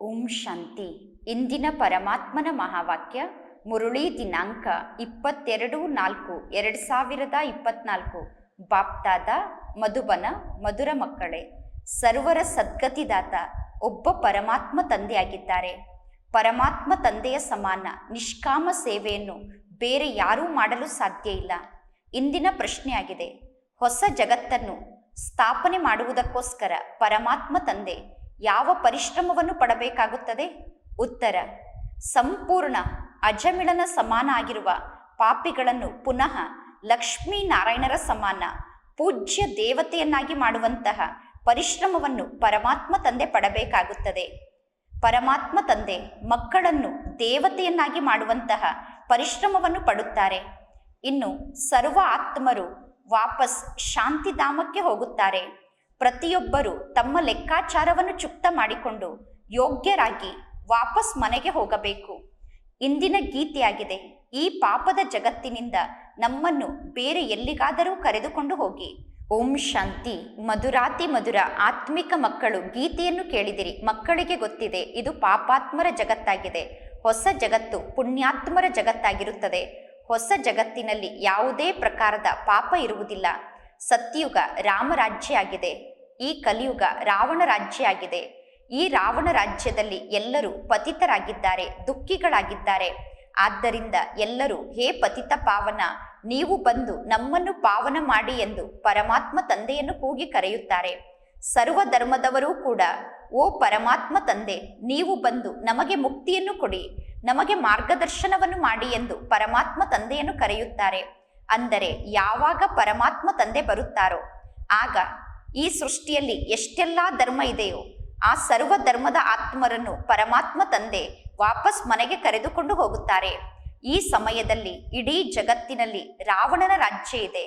ಓಂ ಶಾಂತಿ. ಇಂದಿನ ಪರಮಾತ್ಮನ ಮಹಾವಾಕ್ಯ, ಮುರುಳಿ ದಿನಾಂಕ ಇಪ್ಪತ್ತೆರಡು ನಾಲ್ಕು, ಎರಡು ಸಾವಿರದ ಇಪ್ಪತ್ನಾಲ್ಕು. ಬಾಪ್ತಾದ, ಮಧುಬನ, ಮಧುರ ಮಕ್ಕಳೇ, ಸರ್ವರ ಸದ್ಗತಿದಾತ, ಒಬ್ಬ ಪರಮಾತ್ಮ ತಂದೆಯಾಗಿದ್ದಾರೆ. ಪರಮಾತ್ಮ ತಂದೆಯ ಸಮಾನ, ನಿಷ್ಕಾಮ ಸೇವೆಯನ್ನು ಬೇರೆ ಯಾರೂ ಮಾಡಲು ಸಾಧ್ಯ ಇಲ್ಲ. ಇಂದಿನ ಪ್ರಶ್ನೆಯಾಗಿದೆ ಹೊಸ ಜಗತ್ತನ್ನು ಸ್ಥಾಪನೆ ಮಾಡುವುದಕ್ಕೋಸ್ಕರ ಪರಮಾತ್ಮ ತಂದೆ ಯಾವ ಪರಿಶ್ರಮವನ್ನು ಪಡಬೇಕಾಗುತ್ತದೆ? ಉತ್ತರ, ಸಂಪೂರ್ಣ ಅಜಮಿಳನ ಸಮಾನ ಆಗಿರುವ ಪಾಪಿಗಳನ್ನು ಪುನಃ ಲಕ್ಷ್ಮೀನಾರಾಯಣರ ಸಮಾನ, ಪೂಜ್ಯ ದೇವತೆಯನ್ನಾಗಿ ಮಾಡುವಂತಹ ಪರಿಶ್ರಮವನ್ನು ಪರಮಾತ್ಮ ತಂದೆ ಪಡಬೇಕಾಗುತ್ತದೆ. ಪರಮಾತ್ಮ ತಂದೆ ಮಕ್ಕಳನ್ನು ದೇವತೆಯನ್ನಾಗಿ ಮಾಡುವಂತಹ ಪರಿಶ್ರಮವನ್ನು ಪಡುತ್ತಾರೆ. ಇನ್ನು ಸರ್ವ ಆತ್ಮರು ವಾಪಸ್ ಶಾಂತಿಧಾಮಕ್ಕೆ ಹೋಗುತ್ತಾರೆ. ಪ್ರತಿಯೊಬ್ಬರು ತಮ್ಮ ಲೆಕ್ಕಾಚಾರವನ್ನು ಚುಕ್ತ ಮಾಡಿಕೊಂಡು ಯೋಗ್ಯರಾಗಿ ವಾಪಸ್ ಮನೆಗೆ ಹೋಗಬೇಕು. ಇಂದಿನ ಗೀತೆಯಾಗಿದೆ, ಈ ಪಾಪದ ಜಗತ್ತಿನಿಂದ ನಮ್ಮನ್ನು ಬೇರೆ ಎಲ್ಲಿಗಾದರೂ ಕರೆದುಕೊಂಡು ಹೋಗಿ. ಓಂ ಶಾಂತಿ, ಮಧುರಾತಿ ಮಧುರ, ಆತ್ಮಿಕ ಮಕ್ಕಳು, ಗೀತೆಯನ್ನು ಕೇಳಿದಿರಿ. ಮಕ್ಕಳಿಗೆ ಗೊತ್ತಿದೆ, ಇದು ಪಾಪಾತ್ಮರ ಜಗತ್ತಾಗಿದೆ. ಹೊಸ ಜಗತ್ತು ಪುಣ್ಯಾತ್ಮರ ಜಗತ್ತಾಗಿರುತ್ತದೆ. ಹೊಸ ಜಗತ್ತಿನಲ್ಲಿ ಯಾವುದೇ ಪ್ರಕಾರದ ಪಾಪ ಇರುವುದಿಲ್ಲ. ಸತ್ಯುಗ ರಾಮರಾಜ್ಯ ಆಗಿದೆ ಈ ಕಲಿಯುಗ ರಾವಣ ರಾಜ್ಯ ಆಗಿದೆ ಈ ರಾವಣ ರಾಜ್ಯದಲ್ಲಿ ಎಲ್ಲರೂ ಪತಿತರಾಗಿದ್ದಾರೆ, ದುಃಖಿಗಳಾಗಿದ್ದಾರೆ. ಆದ್ದರಿಂದ ಎಲ್ಲರೂ, ಹೇ ಪತಿತ ಪಾವನ, ನೀವು ಬಂದು ನಮ್ಮನ್ನು ಪಾವನ ಮಾಡಿ ಎಂದು ಪರಮಾತ್ಮ ತಂದೆಯನ್ನು ಕೂಗಿ ಕರೆಯುತ್ತಾರೆ. ಸರ್ವ ಧರ್ಮದವರೂ ಕೂಡ, ಓ ಪರಮಾತ್ಮ ತಂದೆ, ನೀವು ಬಂದು ನಮಗೆ ಮುಕ್ತಿಯನ್ನು ಕೊಡಿ, ನಮಗೆ ಮಾರ್ಗದರ್ಶನವನ್ನು ಮಾಡಿ ಎಂದು ಪರಮಾತ್ಮ ತಂದೆಯನ್ನು ಕರೆಯುತ್ತಾರೆ. ಅಂದರೆ ಯಾವಾಗ ಪರಮಾತ್ಮ ತಂದೆ ಬರುತ್ತಾರೋ, ಆಗ ಈ ಸೃಷ್ಟಿಯಲ್ಲಿ ಎಷ್ಟೆಲ್ಲ ಧರ್ಮ ಇದೆಯೋ, ಆ ಸರ್ವ ಧರ್ಮದ ಆತ್ಮರನ್ನು ಪರಮಾತ್ಮ ತಂದೆ ವಾಪಸ್ ಮನೆಗೆ ಕರೆದುಕೊಂಡು ಹೋಗುತ್ತಾರೆ. ಈ ಸಮಯದಲ್ಲಿ ಇಡೀ ಜಗತ್ತಿನಲ್ಲಿ ರಾವಣನ ರಾಜ್ಯ ಇದೆ.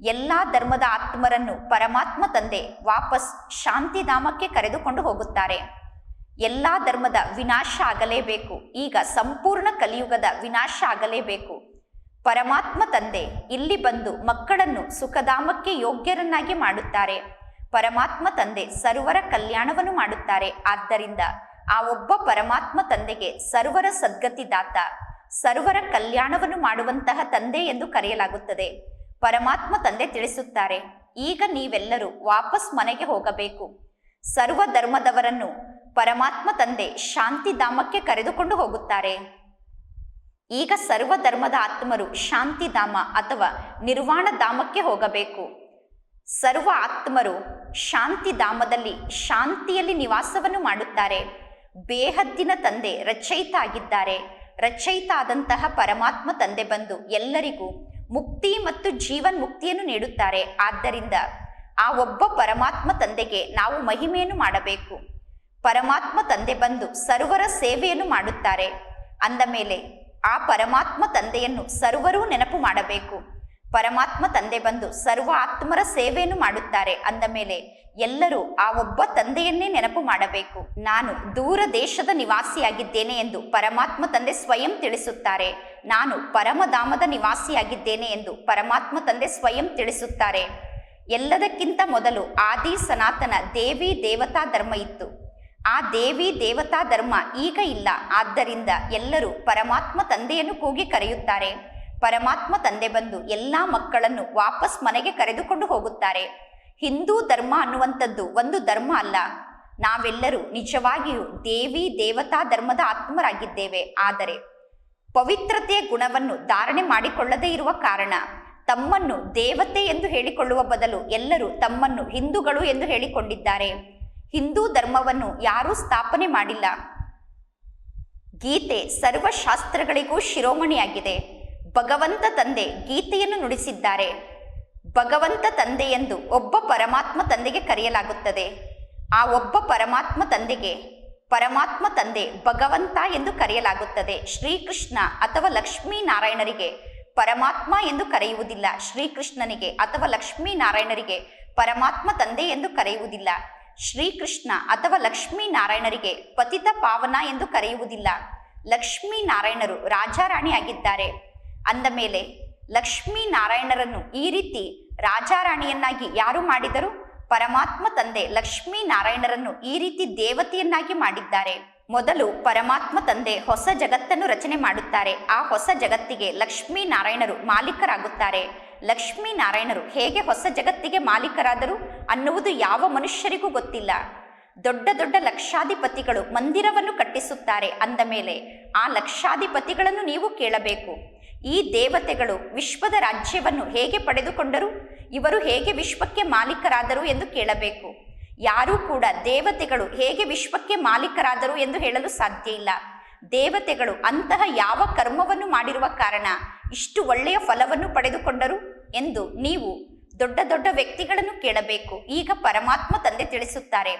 ಎಲ್ಲಾ ಧರ್ಮದ ಆತ್ಮರನ್ನು ಪರಮಾತ್ಮ ತಂದೆ ವಾಪಸ್ ಶಾಂತಿಧಾಮಕ್ಕೆ ಕರೆದುಕೊಂಡು ಹೋಗುತ್ತಾರೆ. ಎಲ್ಲಾ ಧರ್ಮದ ವಿನಾಶ ಆಗಲೇಬೇಕು, ಈಗ ಸಂಪೂರ್ಣ ಕಲಿಯುಗದ ವಿನಾಶ ಆಗಲೇಬೇಕು ಪರಮಾತ್ಮ ತಂದೆ ಇಲ್ಲಿ ಬಂದು ಮಕ್ಕಳನ್ನು ಸುಖಧಾಮಕ್ಕೆ ಯೋಗ್ಯರನ್ನಾಗಿ ಮಾಡುತ್ತಾರೆ. ಪರಮಾತ್ಮ ತಂದೆ ಸರ್ವರ ಕಲ್ಯಾಣವನ್ನು ಮಾಡುತ್ತಾರೆ. ಆದ್ದರಿಂದ ಆ ಒಬ್ಬ ಪರಮಾತ್ಮ ತಂದೆಗೆ ಸರ್ವರ ಸದ್ಗತಿದಾತ ಸರ್ವರ ಕಲ್ಯಾಣವನ್ನು ಮಾಡುವಂತಹ ತಂದೆ ಎಂದು ಕರೆಯಲಾಗುತ್ತದೆ. ಪರಮಾತ್ಮ ತಂದೆ ತಿಳಿಸುತ್ತಾರೆ, ಈಗ ನೀವೆಲ್ಲರೂ ವಾಪಸ್ ಮನೆಗೆ ಹೋಗಬೇಕು. ಸರ್ವ ಧರ್ಮದವರನ್ನು ಪರಮಾತ್ಮ ತಂದೆ ಶಾಂತಿಧಾಮಕ್ಕೆ ಕರೆದುಕೊಂಡು ಹೋಗುತ್ತಾರೆ. ಈಗ ಸರ್ವಧರ್ಮದ ಆತ್ಮರು ಶಾಂತಿಧಾಮ ಅಥವಾ ನಿರ್ವಾಣ ಧಾಮಕ್ಕೆ ಹೋಗಬೇಕು. ಸರ್ವ ಆತ್ಮರು ಶಾಂತಿಧಾಮದಲ್ಲಿ ಶಾಂತಿಯಲ್ಲಿ ನಿವಾಸವನ್ನು ಮಾಡುತ್ತಾರೆ. ಬೇಹದ್ದಿನ ತಂದೆ ರಚಯಿತ ಆಗಿದ್ದಾರೆ ರಚಯಿತ ಆದಂತಹ ಪರಮಾತ್ಮ ತಂದೆ ಬಂದು ಎಲ್ಲರಿಗೂ ಮುಕ್ತಿ ಮತ್ತು ಜೀವನ್ ಮುಕ್ತಿಯನ್ನು ನೀಡುತ್ತಾರೆ. ಆದ್ದರಿಂದ ಆ ಒಬ್ಬ ಪರಮಾತ್ಮ ತಂದೆಗೆ ನಾವು ಮಹಿಮೆಯನ್ನು ಮಾಡಬೇಕು. ಪರಮಾತ್ಮ ತಂದೆ ಬಂದು ಸರ್ವರ ಸೇವೆಯನ್ನು ಮಾಡುತ್ತಾರೆ. ಅಂದ ಮೇಲೆ ಆ ಪರಮಾತ್ಮ ತಂದೆಯನ್ನು ಸರ್ವರೂ ನೆನಪು ಮಾಡಬೇಕು. ಪರಮಾತ್ಮ ತಂದೆ ಬಂದು ಸರ್ವ ಆತ್ಮರ ಸೇವೆಯನ್ನು ಮಾಡುತ್ತಾರೆ ಅಂದ ಮೇಲೆ ಎಲ್ಲರೂ ಆ ಒಬ್ಬ ತಂದೆಯನ್ನೇ ನೆನಪು ಮಾಡಬೇಕು. ನಾನು ದೂರ ದೇಶದ ನಿವಾಸಿಯಾಗಿದ್ದೇನೆ ಎಂದು ಪರಮಾತ್ಮ ತಂದೆ ಸ್ವಯಂ ತಿಳಿಸುತ್ತಾರೆ. ನಾನು ಪರಮಧಾಮದ ನಿವಾಸಿಯಾಗಿದ್ದೇನೆ ಎಂದು ಪರಮಾತ್ಮ ತಂದೆ ಸ್ವಯಂ ತಿಳಿಸುತ್ತಾರೆ. ಎಲ್ಲದಕ್ಕಿಂತ ಮೊದಲು ಆದಿ ಸನಾತನ ದೇವಿ ದೇವತಾ ಧರ್ಮ ಇತ್ತು. ಆ ದೇವಿ ದೇವತಾ ಧರ್ಮ ಈಗ ಇಲ್ಲ. ಆದ್ದರಿಂದ ಎಲ್ಲರೂ ಪರಮಾತ್ಮ ತಂದೆಯನ್ನು ಕೂಗಿ ಕರೆಯುತ್ತಾರೆ. ಪರಮಾತ್ಮ ತಂದೆ ಬಂದು ಎಲ್ಲಾ ಮಕ್ಕಳನ್ನು ವಾಪಸ್ ಮನೆಗೆ ಕರೆದುಕೊಂಡು ಹೋಗುತ್ತಾರೆ. ಹಿಂದೂ ಧರ್ಮ ಅನ್ನುವಂಥದ್ದು ಒಂದು ಧರ್ಮ ಅಲ್ಲ. ನಾವೆಲ್ಲರೂ ನಿಜವಾಗಿಯೂ ದೇವಿ ದೇವತಾ ಧರ್ಮದ ಆತ್ಮರಾಗಿದ್ದೇವೆ. ಆದರೆ ಪವಿತ್ರತೆಯ ಗುಣವನ್ನು ಧಾರಣೆ ಮಾಡಿಕೊಳ್ಳದೇ ಇರುವ ಕಾರಣ ತಮ್ಮನ್ನು ದೇವತೆ ಎಂದು ಹೇಳಿಕೊಳ್ಳುವ ಬದಲು ಎಲ್ಲರೂ ತಮ್ಮನ್ನು ಹಿಂದೂಗಳು ಎಂದು ಹೇಳಿಕೊಂಡಿದ್ದಾರೆ. ಹಿಂದೂ ಧರ್ಮವನ್ನು ಯಾರೂ ಸ್ಥಾಪನೆ ಮಾಡಿಲ್ಲ. ಗೀತೆ ಸರ್ವಶಾಸ್ತ್ರಗಳಿಗೂ ಶಿರೋಮಣಿಯಾಗಿದೆ. ಭಗವಂತ ತಂದೆ ಗೀತೆಯನ್ನು ನುಡಿಸಿದ್ದಾರೆ. ಭಗವಂತ ತಂದೆ ಎಂದು ಒಬ್ಬ ಪರಮಾತ್ಮ ತಂದೆಗೆ ಕರೆಯಲಾಗುತ್ತದೆ. ಆ ಒಬ್ಬ ಪರಮಾತ್ಮ ತಂದೆಗೆ ಪರಮಾತ್ಮ ತಂದೆ ಭಗವಂತ ಎಂದು ಕರೆಯಲಾಗುತ್ತದೆ. ಶ್ರೀಕೃಷ್ಣ ಅಥವಾ ಲಕ್ಷ್ಮೀನಾರಾಯಣರಿಗೆ ಪರಮಾತ್ಮ ಎಂದು ಕರೆಯುವುದಿಲ್ಲ. ಶ್ರೀಕೃಷ್ಣನಿಗೆ ಅಥವಾ ಲಕ್ಷ್ಮೀನಾರಾಯಣರಿಗೆ ಪರಮಾತ್ಮ ತಂದೆ ಎಂದು ಕರೆಯುವುದಿಲ್ಲ. ಶ್ರೀಕೃಷ್ಣ ಅಥವಾ ಲಕ್ಷ್ಮೀನಾರಾಯಣರಿಗೆ ಪತಿತ ಪಾವನ ಎಂದು ಕರೆಯುವುದಿಲ್ಲ. ಲಕ್ಷ್ಮೀನಾರಾಯಣರು ರಾಜಾರಾಣಿ ಆಗಿದ್ದಾರೆ ಅಂದ ಮೇಲೆ ಲಕ್ಷ್ಮೀನಾರಾಯಣರನ್ನು ಈ ರೀತಿ ರಾಜಾರಾಣಿಯನ್ನಾಗಿ ಯಾರು ಮಾಡಿದರು? ಪರಮಾತ್ಮ ತಂದೆ ಲಕ್ಷ್ಮೀನಾರಾಯಣರನ್ನು ಈ ರೀತಿ ದೇವತೆಯನ್ನಾಗಿ ಮಾಡಿದ್ದಾರೆ. ಮೊದಲು ಪರಮಾತ್ಮ ತಂದೆ ಹೊಸ ಜಗತ್ತನ್ನು ರಚನೆ ಮಾಡುತ್ತಾರೆ. ಆ ಹೊಸ ಜಗತ್ತಿಗೆ ಲಕ್ಷ್ಮೀ ನಾರಾಯಣರು ಮಾಲೀಕರಾಗುತ್ತಾರೆ. ಲಕ್ಷ್ಮೀ ನಾರಾಯಣರು ಹೇಗೆ ಹೊಸ ಜಗತ್ತಿಗೆ ಮಾಲೀಕರಾದರು ಅನ್ನುವುದು ಯಾವ ಮನುಷ್ಯರಿಗೂ ಗೊತ್ತಿಲ್ಲ. ದೊಡ್ಡ ದೊಡ್ಡ ಲಕ್ಷಾಧಿಪತಿಗಳು ಮಂದಿರವನ್ನು ಕಟ್ಟಿಸುತ್ತಾರೆ ಅಂದ ಮೇಲೆ ಆ ಲಕ್ಷಾಧಿಪತಿಗಳನ್ನು ನೀವು ಕೇಳಬೇಕು. ಈ ದೇವತೆಗಳು ವಿಶ್ವದ ರಾಜ್ಯವನ್ನು ಹೇಗೆ ಪಡೆದುಕೊಂಡರು, ಇವರು ಹೇಗೆ ವಿಶ್ವಕ್ಕೆ ಮಾಲೀಕರಾದರು ಎಂದು ಕೇಳಬೇಕು. ಯಾರೂ ಕೂಡ ದೇವತೆಗಳು ಹೇಗೆ ವಿಶ್ವಕ್ಕೆ ಮಾಲೀಕರಾದರು ಎಂದು ಹೇಳಲು ಸಾಧ್ಯ ಇಲ್ಲ. ದೇವತೆಗಳು ಅಂತಹ ಯಾವ ಕರ್ಮವನ್ನು ಮಾಡಿರುವ ಕಾರಣ ಇಷ್ಟು ಒಳ್ಳೆಯ ಫಲವನ್ನು ಪಡೆದುಕೊಂಡರು ಎಂದು ನೀವು ದೊಡ್ಡ ದೊಡ್ಡ ವ್ಯಕ್ತಿಗಳನ್ನು ಕೇಳಬೇಕು. ಈಗ ಪರಮಾತ್ಮ ತಂದೆ ತಿಳಿಸುತ್ತಾರೆ,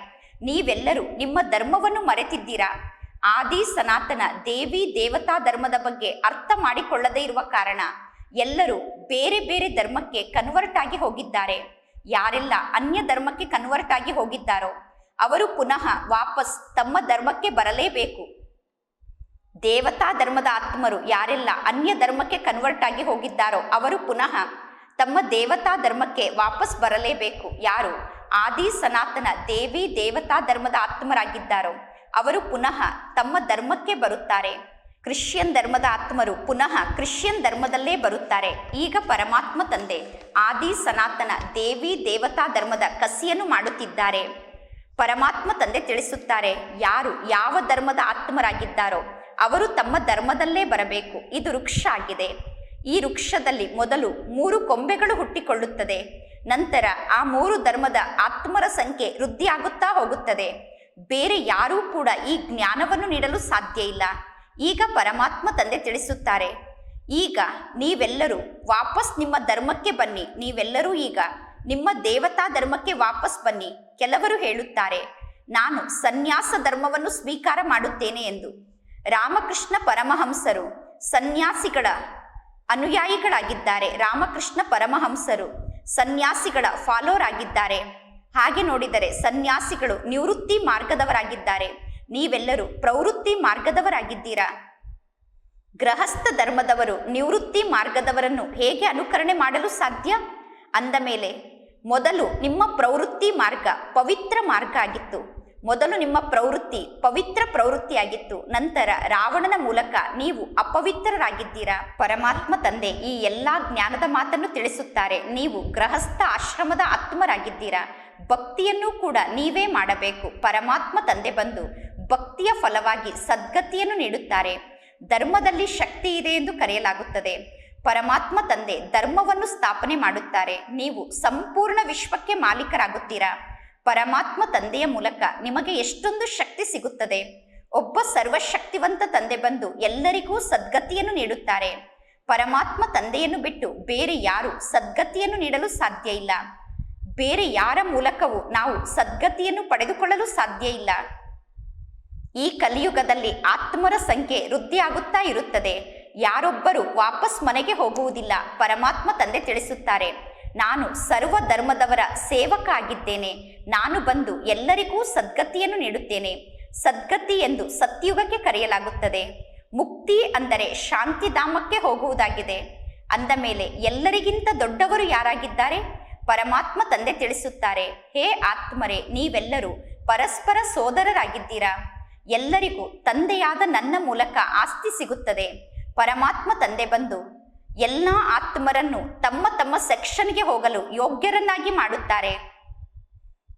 ನೀವೆಲ್ಲರೂ ನಿಮ್ಮ ಧರ್ಮವನ್ನು ಮರೆತಿದ್ದೀರಾ? ಆದಿ ಸನಾತನ ದೇವಿ ದೇವತಾ ಧರ್ಮದ ಬಗ್ಗೆ ಅರ್ಥ ಮಾಡಿಕೊಳ್ಳದೇ ಇರುವ ಕಾರಣ ಎಲ್ಲರೂ ಬೇರೆ ಬೇರೆ ಧರ್ಮಕ್ಕೆ ಕನ್ವರ್ಟ್ ಆಗಿ ಹೋಗಿದ್ದಾರೆ. ಯಾರೆಲ್ಲ ಅನ್ಯ ಧರ್ಮಕ್ಕೆ ಕನ್ವರ್ಟ್ ಆಗಿ ಹೋಗಿದ್ದಾರೋ, ಅವರು ಪುನಃ ವಾಪಸ್ ತಮ್ಮ ಧರ್ಮಕ್ಕೆ ಬರಲೇಬೇಕು. ದೇವತಾ ಧರ್ಮದ ಆತ್ಮರು ಯಾರೆಲ್ಲ ಅನ್ಯ ಧರ್ಮಕ್ಕೆ ಕನ್ವರ್ಟ್ ಆಗಿ ಹೋಗಿದ್ದಾರೋ ಅವರು ಪುನಃ ತಮ್ಮ ದೇವತಾ ಧರ್ಮಕ್ಕೆ ವಾಪಸ್ ಬರಲೇಬೇಕು. ಯಾರು? ಆದಿ ಸನಾತನ ದೇವಿ ದೇವತಾ ಧರ್ಮದ ಆತ್ಮರಾಗಿದ್ದಾರೋ ಅವರು ಪುನಃ ತಮ್ಮ ಧರ್ಮಕ್ಕೆ ಬರುತ್ತಾರೆ. ಕ್ರಿಶ್ಚಿಯನ್ ಧರ್ಮದ ಆತ್ಮರು ಪುನಃ ಕ್ರಿಶ್ಚಿಯನ್ ಧರ್ಮದಲ್ಲೇ ಬರುತ್ತಾರೆ. ಈಗ ಪರಮಾತ್ಮ ತಂದೆ, ಆದಿ ಸನಾತನ ದೇವಿ ದೇವತಾ ಧರ್ಮದ ಕಸಿಯನ್ನು ಮಾಡುತ್ತಿದ್ದಾರೆ. ಪರಮಾತ್ಮ ತಂದೆ ತಿಳಿಸುತ್ತಾರೆ, ಯಾರು ಯಾವ ಧರ್ಮದ ಆತ್ಮರಾಗಿದ್ದಾರೋ ಅವರು ತಮ್ಮ ಧರ್ಮದಲ್ಲೇ ಬರಬೇಕು. ಇದು ವೃಕ್ಷ ಆಗಿದೆ. ಈ ವೃಕ್ಷದಲ್ಲಿ ಮೊದಲು ಮೂರು ಕೊಂಬೆಗಳು ಹುಟ್ಟಿಕೊಳ್ಳುತ್ತದೆ. ನಂತರ ಆ ಮೂರು ಧರ್ಮದ ಆತ್ಮರ ಸಂಖ್ಯೆ ವೃದ್ಧಿಯಾಗುತ್ತಾ ಹೋಗುತ್ತದೆ. ಬೇರೆ ಯಾರೂ ಕೂಡ ಈ ಜ್ಞಾನವನ್ನು ನೀಡಲು ಸಾಧ್ಯ ಇಲ್ಲ. ಈಗ ಪರಮಾತ್ಮ ತಂದೆ ತಿಳಿಸುತ್ತಾರೆ. ಈಗ ನೀವೆಲ್ಲರೂ ವಾಪಸ್ ನಿಮ್ಮ ಧರ್ಮಕ್ಕೆ ಬನ್ನಿ. ನೀವೆಲ್ಲರೂ ಈಗ ನಿಮ್ಮ ದೇವತಾ ಧರ್ಮಕ್ಕೆ ವಾಪಸ್ ಬನ್ನಿ. ಕೆಲವರು ಹೇಳುತ್ತಾರೆ, ನಾನು ಸನ್ಯಾಸ ಧರ್ಮವನ್ನು ಸ್ವೀಕಾರ ಮಾಡುತ್ತೇನೆ ಎಂದು. ರಾಮಕೃಷ್ಣ ಪರಮಹಂಸರು ಸನ್ಯಾಸಿಗಳ ಅನುಯಾಯಿಗಳಾಗಿದ್ದಾರೆ. ರಾಮಕೃಷ್ಣ ಪರಮಹಂಸರು ಸನ್ಯಾಸಿಗಳ ಫಾಲೋರ್ ಆಗಿದ್ದಾರೆ. ಹಾಗೆ ನೋಡಿದರೆ ಸನ್ಯಾಸಿಗಳು ನಿವೃತ್ತಿ ಮಾರ್ಗದವರಾಗಿದ್ದಾರೆ. ನೀವೆಲ್ಲರೂ ಪ್ರವೃತ್ತಿ ಮಾರ್ಗದವರಾಗಿದ್ದೀರಾ? ಗೃಹಸ್ಥ ಧರ್ಮದವರು ನಿವೃತ್ತಿ ಮಾರ್ಗದವರನ್ನು ಹೇಗೆ ಅನುಕರಣೆ ಮಾಡಲು ಸಾಧ್ಯ? ಅಂದ ಮೇಲೆ, ಮೊದಲು ನಿಮ್ಮ ಪ್ರವೃತ್ತಿ ಮಾರ್ಗ ಪವಿತ್ರ ಮಾರ್ಗ ಆಗಿತ್ತು. ಮೊದಲು ನಿಮ್ಮ ಪ್ರವೃತ್ತಿ ಪವಿತ್ರ ಪ್ರವೃತ್ತಿಯಾಗಿತ್ತು. ನಂತರ ರಾವಣನ ಮೂಲಕ ನೀವು ಅಪವಿತ್ರರಾಗಿದ್ದೀರಾ? ಪರಮಾತ್ಮ ತಂದೆ ಈ ಎಲ್ಲಾ ಜ್ಞಾನದ ಮಾತನ್ನು ತಿಳಿಸುತ್ತಾರೆ. ನೀವು ಗೃಹಸ್ಥ ಆಶ್ರಮದ ಆತ್ಮರಾಗಿದ್ದೀರಾ? ಭಕ್ತಿಯನ್ನು ಕೂಡ ನೀವೇ ಮಾಡಬೇಕು. ಪರಮಾತ್ಮ ತಂದೆ ಬಂದು ಭಕ್ತಿಯ ಫಲವಾಗಿ ಸದ್ಗತಿಯನ್ನು ನೀಡುತ್ತಾರೆ. ಧರ್ಮದಲ್ಲಿ ಶಕ್ತಿ ಇದೆ ಎಂದು ಕರೆಯಲಾಗುತ್ತದೆ. ಪರಮಾತ್ಮ ತಂದೆ ಧರ್ಮವನ್ನು ಸ್ಥಾಪನೆ ಮಾಡುತ್ತಾರೆ. ನೀವು ಸಂಪೂರ್ಣ ವಿಶ್ವಕ್ಕೆ ಮಾಲೀಕರಾಗುತ್ತೀರಾ? ಪರಮಾತ್ಮ ತಂದೆಯ ಮೂಲಕ ನಿಮಗೆ ಎಷ್ಟೊಂದು ಶಕ್ತಿ ಸಿಗುತ್ತದೆ. ಒಬ್ಬ ಸರ್ವಶಕ್ತಿವಂತ ತಂದೆ ಬಂದು ಎಲ್ಲರಿಗೂ ಸದ್ಗತಿಯನ್ನು ನೀಡುತ್ತಾರೆ. ಪರಮಾತ್ಮ ತಂದೆಯನ್ನು ಬಿಟ್ಟು ಬೇರೆ ಯಾರು ಸದ್ಗತಿಯನ್ನು ನೀಡಲು ಸಾಧ್ಯ ಇಲ್ಲ. ಬೇರೆ ಯಾರ ಮೂಲಕವೂ ನಾವು ಸದ್ಗತಿಯನ್ನು ಪಡೆದುಕೊಳ್ಳಲು ಸಾಧ್ಯ ಇಲ್ಲ. ಈ ಕಲಿಯುಗದಲ್ಲಿ ಆತ್ಮರ ಸಂಖ್ಯೆ ವೃದ್ಧಿಯಾಗುತ್ತಾ ಇರುತ್ತದೆ. ಯಾರೊಬ್ಬರು ವಾಪಸ್ ಮನೆಗೆ ಹೋಗುವುದಿಲ್ಲ, ಪರಮಾತ್ಮ ತಂದೆ ತಿಳಿಸುತ್ತಾರೆ. ನಾನು ಸರ್ವ ಧರ್ಮದವರ ಸೇವಕ ಆಗಿದ್ದೇನೆ ನಾನು ಬಂದು ಎಲ್ಲರಿಗೂ ಸದ್ಗತಿಯನ್ನು ನೀಡುತ್ತೇನೆ. ಸದ್ಗತಿ ಎಂದು ಸತ್ಯುಗಕ್ಕೆ ಕರೆಯಲಾಗುತ್ತದೆ. ಮುಕ್ತಿ ಅಂದರೆ ಶಾಂತಿಧಾಮಕ್ಕೆ ಹೋಗುವುದಾಗಿದೆ. ಅಂದ ಮೇಲೆ ಎಲ್ಲರಿಗಿಂತ ದೊಡ್ಡವರು ಯಾರಾಗಿದ್ದಾರೆ? ಪರಮಾತ್ಮ ತಂದೆ ತಿಳಿಸುತ್ತಾರೆ, ಹೇ ಆತ್ಮರೇ, ನೀವೆಲ್ಲರೂ ಪರಸ್ಪರ ಸೋದರರಾಗಿದ್ದೀರಾ? ಎಲ್ಲರಿಗೂ ತಂದೆಯಾದ ನನ್ನ ಮೂಲಕ ಆಸ್ತಿ ಸಿಗುತ್ತದೆ. ಪರಮಾತ್ಮ ತಂದೆ ಬಂದು ಎಲ್ಲ ಆತ್ಮರನ್ನು ತಮ್ಮ ತಮ್ಮ ಸೆಕ್ಷನ್ಗೆ ಹೋಗಲು ಯೋಗ್ಯರನ್ನಾಗಿ ಮಾಡುತ್ತಾರೆ.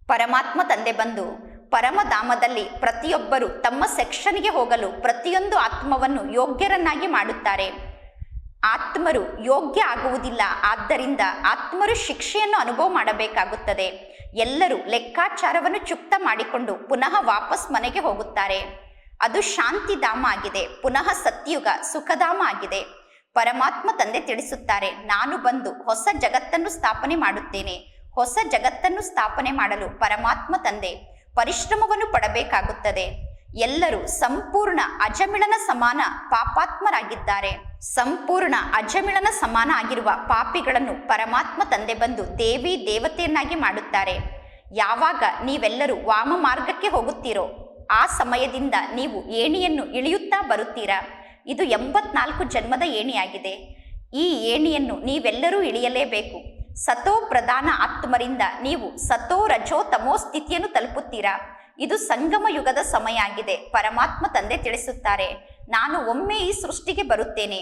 ಪರಮಾತ್ಮ ತಂದೆ ಬಂದು ಪರಮಧಾಮದಲ್ಲಿ ಪ್ರತಿಯೊಬ್ಬರು ತಮ್ಮ ಸೆಕ್ಷನ್ಗೆ ಹೋಗಲು ಪ್ರತಿಯೊಂದು ಆತ್ಮವನ್ನು ಯೋಗ್ಯರನ್ನಾಗಿ ಮಾಡುತ್ತಾರೆ. ಆತ್ಮರು ಯೋಗ್ಯ ಆಗುವುದಿಲ್ಲ, ಆದ್ದರಿಂದ ಆತ್ಮರು ಶಿಕ್ಷೆಯನ್ನು ಅನುಭವ ಮಾಡಬೇಕಾಗುತ್ತದೆ. ಎಲ್ಲರೂ ಲೆಕ್ಕಾಚಾರವನ್ನು ಚುಕ್ತ ಮಾಡಿಕೊಂಡು ಪುನಃ ವಾಪಸ್ ಮನೆಗೆ ಹೋಗುತ್ತಾರೆ. ಅದು ಶಾಂತಿಧಾಮ ಆಗಿದೆ, ಪುನಃ ಸತ್ಯುಗ ಸುಖಧಾಮ ಆಗಿದೆ. ಪರಮಾತ್ಮ ತಂದೆ ತಿಳಿಸುತ್ತಾರೆ, ನಾನು ಬಂದು ಹೊಸ ಜಗತ್ತನ್ನು ಸ್ಥಾಪನೆ ಮಾಡುತ್ತೇನೆ. ಹೊಸ ಜಗತ್ತನ್ನು ಸ್ಥಾಪನೆ ಮಾಡಲು ಪರಮಾತ್ಮ ತಂದೆ ಪರಿಶ್ರಮವನ್ನು ಪಡಬೇಕಾಗುತ್ತದೆ. ಎಲ್ಲರೂ ಸಂಪೂರ್ಣ ಅಜಮಿಳನ ಸಮಾನ ಪಾಪಾತ್ಮರಾಗಿದ್ದಾರೆ. ಸಂಪೂರ್ಣ ಅಜಮಿಳನ ಸಮಾನ ಆಗಿರುವ ಪಾಪಿಗಳನ್ನು ಪರಮಾತ್ಮ ತಂದೆ ಬಂದು ದೇವಿ ದೇವತೆಯನ್ನಾಗಿ ಮಾಡುತ್ತಾರೆ. ಯಾವಾಗ ನೀವೆಲ್ಲರೂ ವಾಮ ಮಾರ್ಗಕ್ಕೆ ಹೋಗುತ್ತೀರೋ, ಆ ಸಮಯದಿಂದ ನೀವು ಏಣಿಯನ್ನು ಇಳಿಯುತ್ತಾ ಬರುತ್ತೀರಾ? ಇದು ಎಂಬತ್ನಾಲ್ಕು ಜನ್ಮದ ಏಣಿಯಾಗಿದೆ. ಈ ಏಣಿಯನ್ನು ನೀವೆಲ್ಲರೂ ಇಳಿಯಲೇಬೇಕು. ಸತೋ ಪ್ರಧಾನ ಆತ್ಮರಿಂದ ನೀವು ಸತೋ ರಜೋ ತಮೋ ಸ್ಥಿತಿಯನ್ನು ತಲುಪುತ್ತೀರಾ? ಇದು ಸಂಗಮ ಯುಗದ ಸಮಯ ಆಗಿದೆ ಪರಮಾತ್ಮ ತಂದೆ ತಿಳಿಸುತ್ತಾರೆ. ನಾನು ಒಮ್ಮೆ ಈ ಸೃಷ್ಟಿಗೆ ಬರುತ್ತೇನೆ.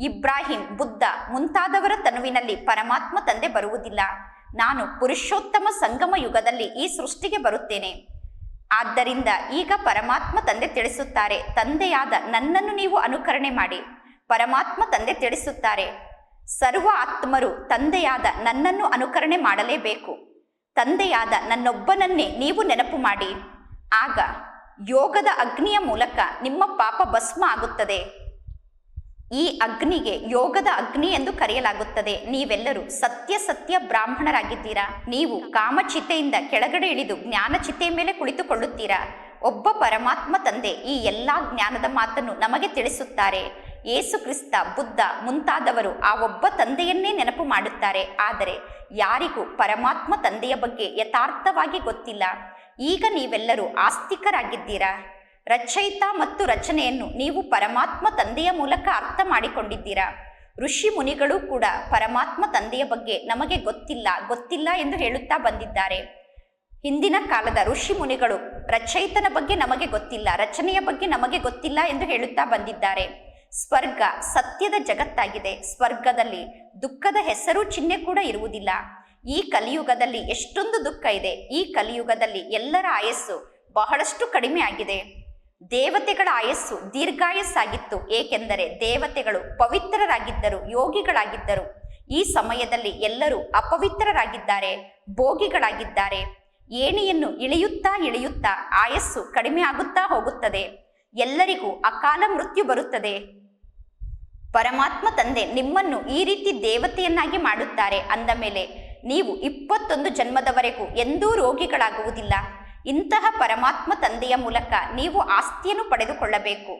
ಇಬ್ರಾಹಿಂ, ಬುದ್ಧ ಮುಂತಾದವರ ತನುವಿನಲ್ಲಿ ಪರಮಾತ್ಮ ತಂದೆ ಬರುವುದಿಲ್ಲ. ನಾನು ಪುರುಷೋತ್ತಮ ಸಂಗಮ ಯುಗದಲ್ಲಿ ಈ ಸೃಷ್ಟಿಗೆ ಬರುತ್ತೇನೆ. ಆದ್ದರಿಂದ ಈಗ ಪರಮಾತ್ಮ ತಂದೆ ತಿಳಿಸುತ್ತಾರೆ, ತಂದೆಯಾದ ನನ್ನನ್ನು ನೀವು ಅನುಕರಣೆ ಮಾಡಿ. ಪರಮಾತ್ಮ ತಂದೆ ತಿಳಿಸುತ್ತಾರೆ, ಸರ್ವ ಆತ್ಮರು ತಂದೆಯಾದ ನನ್ನನ್ನು ಅನುಕರಣೆ ಮಾಡಲೇಬೇಕು. ತಂದೆಯಾದ ನನ್ನೊಬ್ಬನನ್ನೇ ನೀವು ನೆನಪು ಮಾಡಿ. ಆಗ ಯೋಗದ ಅಗ್ನಿಯ ಮೂಲಕ ನಿಮ್ಮ ಪಾಪ ಭಸ್ಮ ಆಗುತ್ತದೆ. ಈ ಅಗ್ನಿಗೆ ಯೋಗದ ಅಗ್ನಿ ಎಂದು ಕರೆಯಲಾಗುತ್ತದೆ. ನೀವೆಲ್ಲರೂ ಸತ್ಯ ಸತ್ಯ ಬ್ರಾಹ್ಮಣರಾಗಿದ್ದೀರಾ? ನೀವು ಕಾಮಚಿತೆಯಿಂದ ಕೆಳಗಡೆ ಇಳಿದು ಜ್ಞಾನಚಿತೆಯ ಮೇಲೆ ಕುಳಿತುಕೊಳ್ಳುತ್ತೀರಾ? ಒಬ್ಬ ಪರಮಾತ್ಮ ತಂದೆ ಈ ಎಲ್ಲಾ ಜ್ಞಾನದ ಮಾತನ್ನು ನಮಗೆ ತಿಳಿಸುತ್ತಾರೆ. ಏಸು ಕ್ರಿಸ್ತ, ಬುದ್ಧ ಮುಂತಾದವರು ಆ ಒಬ್ಬ ತಂದೆಯನ್ನೇ ನೆನಪು ಮಾಡುತ್ತಾರೆ. ಆದರೆ ಯಾರಿಗೂ ಪರಮಾತ್ಮ ತಂದೆಯ ಬಗ್ಗೆ ಯಥಾರ್ಥವಾಗಿ ಗೊತ್ತಿಲ್ಲ. ಈಗ ನೀವೆಲ್ಲರೂ ಆಸ್ತಿಕರಾಗಿದ್ದೀರಾ? ರಚಯಿತ ಮತ್ತು ರಚನೆಯನ್ನು ನೀವು ಪರಮಾತ್ಮ ತಂದೆಯ ಮೂಲಕ ಅರ್ಥ ಮಾಡಿಕೊಂಡಿದ್ದೀರಾ? ಋಷಿ ಮುನಿಗಳು ಕೂಡ ಪರಮಾತ್ಮ ತಂದೆಯ ಬಗ್ಗೆ ನಮಗೆ ಗೊತ್ತಿಲ್ಲ ಗೊತ್ತಿಲ್ಲ ಎಂದು ಹೇಳುತ್ತಾ ಬಂದಿದ್ದಾರೆ. ಹಿಂದಿನ ಕಾಲದ ಋಷಿ ಮುನಿಗಳು ರಚಯಿತನ ಬಗ್ಗೆ ನಮಗೆ ಗೊತ್ತಿಲ್ಲ, ರಚನೆಯ ಬಗ್ಗೆ ನಮಗೆ ಗೊತ್ತಿಲ್ಲ ಎಂದು ಹೇಳುತ್ತಾ ಬಂದಿದ್ದಾರೆ. ಸ್ವರ್ಗ ಸತ್ಯದ ಜಗತ್ತಾಗಿದೆ. ಸ್ವರ್ಗದಲ್ಲಿ ದುಃಖದ ಹೆಸರು ಚಿಹ್ನೆ ಕೂಡ ಇರುವುದಿಲ್ಲ. ಈ ಕಲಿಯುಗದಲ್ಲಿ ಎಷ್ಟೊಂದು ದುಃಖ ಇದೆ. ಈ ಕಲಿಯುಗದಲ್ಲಿ ಎಲ್ಲರ ಆಯಸ್ಸು ಬಹಳಷ್ಟು ಕಡಿಮೆ ಆಗಿದೆ. ದೇವತೆಗಳ ಆಯಸ್ಸು ದೀರ್ಘಾಯಸ್ಸಾಗಿತ್ತು, ಏಕೆಂದರೆ ದೇವತೆಗಳು ಪವಿತ್ರರಾಗಿದ್ದರು, ಯೋಗಿಗಳಾಗಿದ್ದರು. ಈ ಸಮಯದಲ್ಲಿ ಎಲ್ಲರೂ ಅಪವಿತ್ರರಾಗಿದ್ದಾರೆ, ಭೋಗಿಗಳಾಗಿದ್ದಾರೆ. ಏಣಿಯನ್ನು ಇಳಿಯುತ್ತಾ ಇಳಿಯುತ್ತಾ ಆಯಸ್ಸು ಕಡಿಮೆ ಆಗುತ್ತಾ ಹೋಗುತ್ತದೆ. ಎಲ್ಲರಿಗೂ ಅಕಾಲ ಮೃತ್ಯು ಬರುತ್ತದೆ. ಪರಮಾತ್ಮ ತಂದೆ ನಿಮ್ಮನ್ನು ಈ ರೀತಿ ದೇವತೆಯನ್ನಾಗಿ ಮಾಡುತ್ತಾರೆ ಅಂದ ಮೇಲೆ, ನೀವು ಇಪ್ಪತ್ತೊಂದು ಜನ್ಮದವರೆಗೂ ಎಂದೂ ರೋಗಿಗಳಾಗುವುದಿಲ್ಲ. ಇಂತಹ ಪರಮಾತ್ಮ ತಂದೆಯ ಮೂಲಕ ನೀವು ಆಸ್ತಿಯನ್ನು ಪಡೆದುಕೊಳ್ಳಬೇಕು.